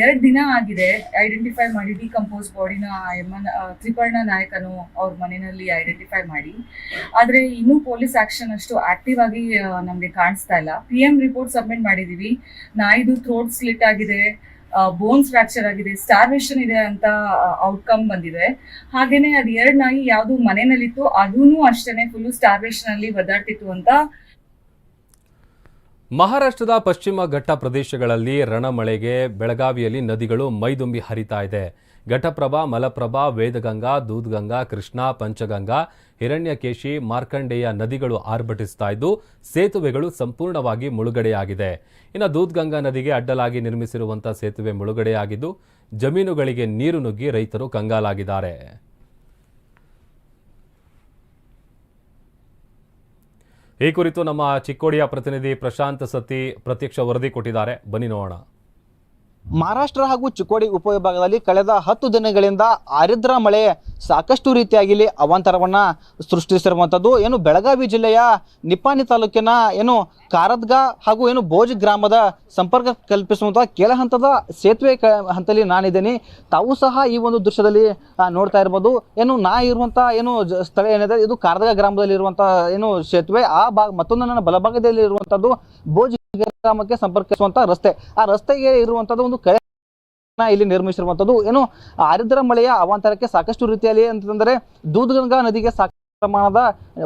ಎರಡು ದಿನ ಆಗಿದೆ. ಐಡೆಂಟಿಫೈ ಮಾಡಿ ಡಿಕಂಪೋಸ್ ಬಾಡಿನ ಎಮ್ಮನ ತ್ರಿಪರ್ಣ ನಾಯಕನು ಅವ್ರ ಮನೆಯಲ್ಲಿ ಐಡೆಂಟಿಫೈ ಮಾಡಿ. ಆದರೆ ಇನ್ನೂ ಪೊಲೀಸ್ ಆಕ್ಷನ್ ಅಷ್ಟು ಆಕ್ಟಿವ್ ಆಗಿ ನಮಗೆ ಕಾಣಿಸ್ತಾ ಇಲ್ಲ. ಪಿ ಎಂ ರಿಪೋರ್ಟ್ ಸಬ್ಮಿಟ್ ಮಾಡಿದ್ದೀವಿ ನಾಯಿದು ಥ್ರೋಟ್ ಸ್ಲಿಟ್ ಆಗಿದೆ. ಬೋನ್ಸ್ ಫ್ರಾಕ್ಚರ್ ಆಗಿದೆ ಸ್ಟಾರ್ವೇಷನ್ ಇದೆ ಅಂತ ಔಟ್ಕಮ್ ಬಂದಿದೆ. ಹಾಗೇನೆ ಅದ್ ಎರಡ್ ನಾಯಿ ಯಾವ್ದು ಮನೆಯಲ್ಲಿತ್ತು ಅದೂ ಅಷ್ಟೇನೆ ಫುಲ್ ಸ್ಟಾರ್ವೇಷನ್ ಅಲ್ಲಿ ಒದ್ದಾಡ್ತಿತ್ತು ಅಂತ. ಮಹಾರಾಷ್ಟ್ರದ ಪಶ್ಚಿಮ ಘಟ್ಟ ಪ್ರದೇಶಗಳಲ್ಲಿ ರಣಮಳೆಗೆ ಬೆಳಗಾವಿಯಲ್ಲಿ ನದಿಗಳು ಮೈದುಂಬಿ ಹರಿತಾ ಇದೆ. ಘಟಪ್ರಭಾ, ಮಲಪ್ರಭಾ, ವೇದಗಂಗಾ, ದೂದ್ಗಂಗಾ, ಕೃಷ್ಣಾ, ಪಂಚಗಂಗಾ, ಹಿರಣ್ಯಕೇಶಿ, ಮಾರ್ಕಂಡೇಯ ನದಿಗಳು ಆರ್ಭಟಿಸ್ತಾ ಇದ್ದು, ಸೇತುವೆಗಳು ಸಂಪೂರ್ಣವಾಗಿ ಮುಳುಗಡೆಯಾಗಿದೆ. ಇನ್ನು ದೂದ್ಗಂಗಾ ನದಿಗೆ ಅಡ್ಡಲಾಗಿ ನಿರ್ಮಿಸಿರುವಂಥ ಸೇತುವೆ ಮುಳುಗಡೆಯಾಗಿದ್ದು, ಜಮೀನುಗಳಿಗೆ ನೀರು ನುಗ್ಗಿ ರೈತರು ಕಂಗಾಲಾಗಿದ್ದಾರೆ. ಈ ಕುರಿತು ನಮ್ಮ ಚಿಕ್ಕೋಡಿಯ ಪ್ರತಿನಿಧಿ ಪ್ರಶಾಂತ್ ಸತಿ ಪ್ರತ್ಯಕ್ಷ ವರದಿ ಕೊಟ್ಟಿದ್ದಾರೆ. ಬನ್ನಿ ನೋಡೋಣ. ಮಹಾರಾಷ್ಟ್ರ ಹಾಗೂ ಚಿಕ್ಕೋಡಿ ಉಪವಿಭಾಗದಲ್ಲಿ ಕಳೆದ ಹತ್ತು ದಿನಗಳಿಂದ ಆರಿದ್ರ ಮಳೆ ಸಾಕಷ್ಟು ರೀತಿಯಾಗಿ ಇಲ್ಲಿ ಅವಾಂತರವನ್ನು ಸೃಷ್ಟಿಸಿರುವಂಥದ್ದು. ಏನು ಬೆಳಗಾವಿ ಜಿಲ್ಲೆಯ ನಿಪ್ಪಾಣಿ ತಾಲೂಕಿನ ಏನು ಕಾರದ್ಗ ಹಾಗೂ ಏನು ಭೋಜ್ ಗ್ರಾಮದ ಸಂಪರ್ಕ ಕಲ್ಪಿಸುವಂಥ ಕೆಳ ಹಂತದ ಸೇತುವೆ ಕ ಹಂತದಲ್ಲಿ ನಾನಿದ್ದೀನಿ. ತಾವು ಸಹ ಈ ಒಂದು ದೃಶ್ಯದಲ್ಲಿ ನೋಡ್ತಾ ಇರ್ಬೋದು. ಏನು ನಾ ಇರುವಂಥ ಏನು ಸ್ಥಳ ಏನಿದೆ, ಇದು ಕಾರದ್ಗ ಗ್ರಾಮದಲ್ಲಿ ಇರುವಂಥ ಏನು ಸೇತುವೆ. ಆ ಭಾಗ ಮತ್ತೊಂದು ನನ್ನ ಬಲಭಾಗದಲ್ಲಿ ಇರುವಂಥದ್ದು ಬೋಜ್ ಗ್ರಾಮಕ್ಕೆ ಸಂಪರ್ಕಿಸುವಂತ ರಸ್ತೆ. ಆ ರಸ್ತೆಗೆ ಇರುವಂತದ್ದು ಒಂದು ಕಳೆ ಇಲ್ಲಿ ನಿರ್ಮಿಸಿರುವಂತದ್ದು. ಏನು, ಆರಿದ್ರ ಮಳೆಯ ಅವಾಂತರಕ್ಕೆ ಸಾಕಷ್ಟು ರೀತಿಯಲ್ಲಿ ಅಂತಂದ್ರೆ ದೂದ್ಗಂಗಾ ನದಿಗೆ ಸಾಕಷ್ಟು ಪ್ರಮಾಣದ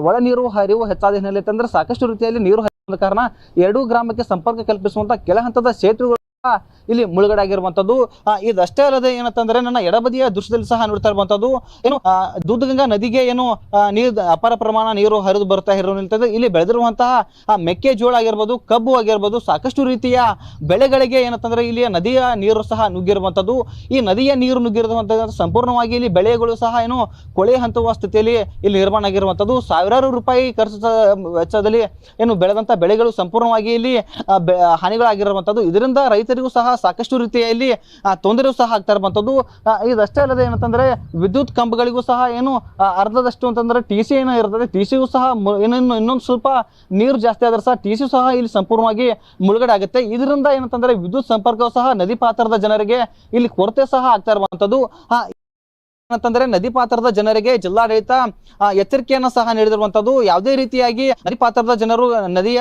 ಒಳ ನೀರು ಹರಿವು ಹೆಚ್ಚಾದ ಹಿನ್ನೆಲೆ ಅಂತಂದ್ರೆ ಸಾಕಷ್ಟು ರೀತಿಯಲ್ಲಿ ನೀರು ಹರಿಯುವ ಕಾರಣ ಎರಡೂ ಗ್ರಾಮಕ್ಕೆ ಸಂಪರ್ಕ ಕಲ್ಪಿಸುವಂತ ಕೆಲ ಹಂತದ ಸೇತುವೆಗಳು ಇಲ್ಲಿ ಮುಳುಗಡೆ ಆಗಿರುವಂತದ್ದು ಆ, ಇದಷ್ಟೇ ಅಲ್ಲದೆ ಏನಂತಂದ್ರೆ ನನ್ನ ಎಡಬದಿಯ ದೃಶ್ಯದಲ್ಲಿ ಸಹ ನೋಡ್ತಾ ಇರುವಂತದ್ದು. ಏನು ಆ, ದೂದ್ಗಂಗಾ ನದಿಗೆ ಏನು ನೀರು ಅಪಾರ ಪ್ರಮಾಣ ನೀರು ಹರಿದು ಬರ್ತಾ ಇರೋ ನಿಲ್ತದೆ. ಇಲ್ಲಿ ಬೆಳೆದಿರುವಂತಹ ಮೆಕ್ಕೆಜೋಳ ಆಗಿರ್ಬೋದು ಕಬ್ಬು ಆಗಿರ್ಬೋದು ಸಾಕಷ್ಟು ರೀತಿಯ ಬೆಳೆಗಳಿಗೆ ಏನಂತಂದ್ರೆ ಇಲ್ಲಿ ನದಿಯ ನೀರು ಸಹ ನುಗ್ಗಿರುವಂತದ್ದು. ಈ ನದಿಯ ನೀರು ನುಗ್ಗಿರುವಂತಹ ಸಂಪೂರ್ಣವಾಗಿ ಇಲ್ಲಿ ಬೆಳೆಗಳು ಸಹ ಏನು ಕೊಳೆ ಹಂತುವ ಸ್ಥಿತಿಯಲ್ಲಿ ಇಲ್ಲಿ ನಿರ್ಮಾಣ ಆಗಿರುವಂತದ್ದು. ಸಾವಿರಾರು ರೂಪಾಯಿ ಖರ್ಚು ವೆಚ್ಚದಲ್ಲಿ ಏನು ಬೆಳೆದಂತ ಬೆಳೆಗಳು ಸಂಪೂರ್ಣವಾಗಿ ಇಲ್ಲಿ ಹಾನಿಗಳಾಗಿರುವಂತದ್ದು. ಇದರಿಂದ ರೈತ ರೈತರಿಗೂ ಸಹ ಸಾಕಷ್ಟು ರೀತಿಯಲ್ಲಿ ತೊಂದರೆಯೂ ಸಹ ಆಗ್ತಾ ಇರುವಂಥದ್ದು. ಇದಷ್ಟೇ ಅಲ್ಲದೆ ಏನಂತಂದ್ರೆ, ವಿದ್ಯುತ್ ಕಂಬಗಳಿಗೂ ಸಹ ಏನು ಅರ್ಧದಷ್ಟು ಅಂತಂದ್ರೆ ಟಿ ಸಿ ಏನೋ ಇರ್ತದೆ. ಟಿ ಸಹ ಏನೇನು ಇನ್ನೊಂದು ಸ್ವಲ್ಪ ನೀರು ಜಾಸ್ತಿ ಆದ್ರೆ ಸಹ ಟಿ ಸಿ ಸಹ ಇಲ್ಲಿ ಸಂಪೂರ್ಣವಾಗಿ ಮುಳುಗಡೆ ಆಗುತ್ತೆ. ಇದರಿಂದ ಏನಂತಂದ್ರೆ ವಿದ್ಯುತ್ ಸಂಪರ್ಕವು ಸಹ ನದಿ ಪಾತ್ರದ ಜನರಿಗೆ ಇಲ್ಲಿ ಕೊರತೆ ಸಹ ಆಗ್ತಾ ಇರುವಂತದ್ದು ಆ, ಏನಂತಂದ್ರೆ ನದಿ ಪಾತ್ರದ ಜನರಿಗೆ ಜಿಲ್ಲಾಡಳಿತ ಎಚ್ಚರಿಕೆಯನ್ನು ಸಹ ನೀಡಿರುವಂತದ್ದು ಯಾವುದೇ ರೀತಿಯಾಗಿ ನದಿ ಪಾತ್ರದ ಜನರು ನದಿಯ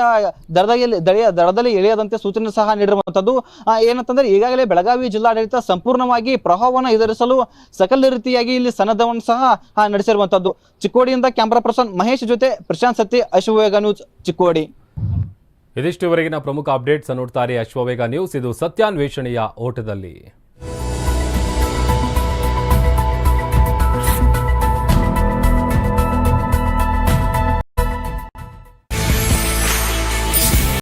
ದಡದಲ್ಲಿ ದಳಿಯ ದಡದಲ್ಲಿ ಇಳಿಯದಂತೆ ಸೂಚನೆ ಸಹ ನೀಡಿರುವಂತದ್ದು. ಏನಂತಂದ್ರೆ ಈಗಾಗಲೇ ಬೆಳಗಾವಿ ಜಿಲ್ಲಾಡಳಿತ ಸಂಪೂರ್ಣವಾಗಿ ಪ್ರವಾಹವನ್ನು ಎದುರಿಸಲು ಸಕಲ ರೀತಿಯಾಗಿ ಇಲ್ಲಿ ಸನ್ನದ್ಧವನ್ನು ಸಹ ನಡೆಸಿರುವಂತದ್ದು. ಚಿಕ್ಕೋಡಿಯಿಂದ ಕ್ಯಾಮ್ರಾ ಪರ್ಸನ್ ಮಹೇಶ್ ಜೊತೆ ಪ್ರಶಾಂತ್ ಸತ್ತಿ ಅಶ್ವವೇಗ ನ್ಯೂಸ್ ಚಿಕ್ಕೋಡಿ. ಇದಿಷ್ಟುವರೆಗಿನ ಪ್ರಮುಖ ಅಪ್ಡೇಟ್ಸ್ ನೋಡ್ತಾರೆ ಅಶ್ವವೇಗ ನ್ಯೂಸ್. ಇದು ಸತ್ಯಾನ್ವೇಷಣೆಯ ಓಟದಲ್ಲಿ.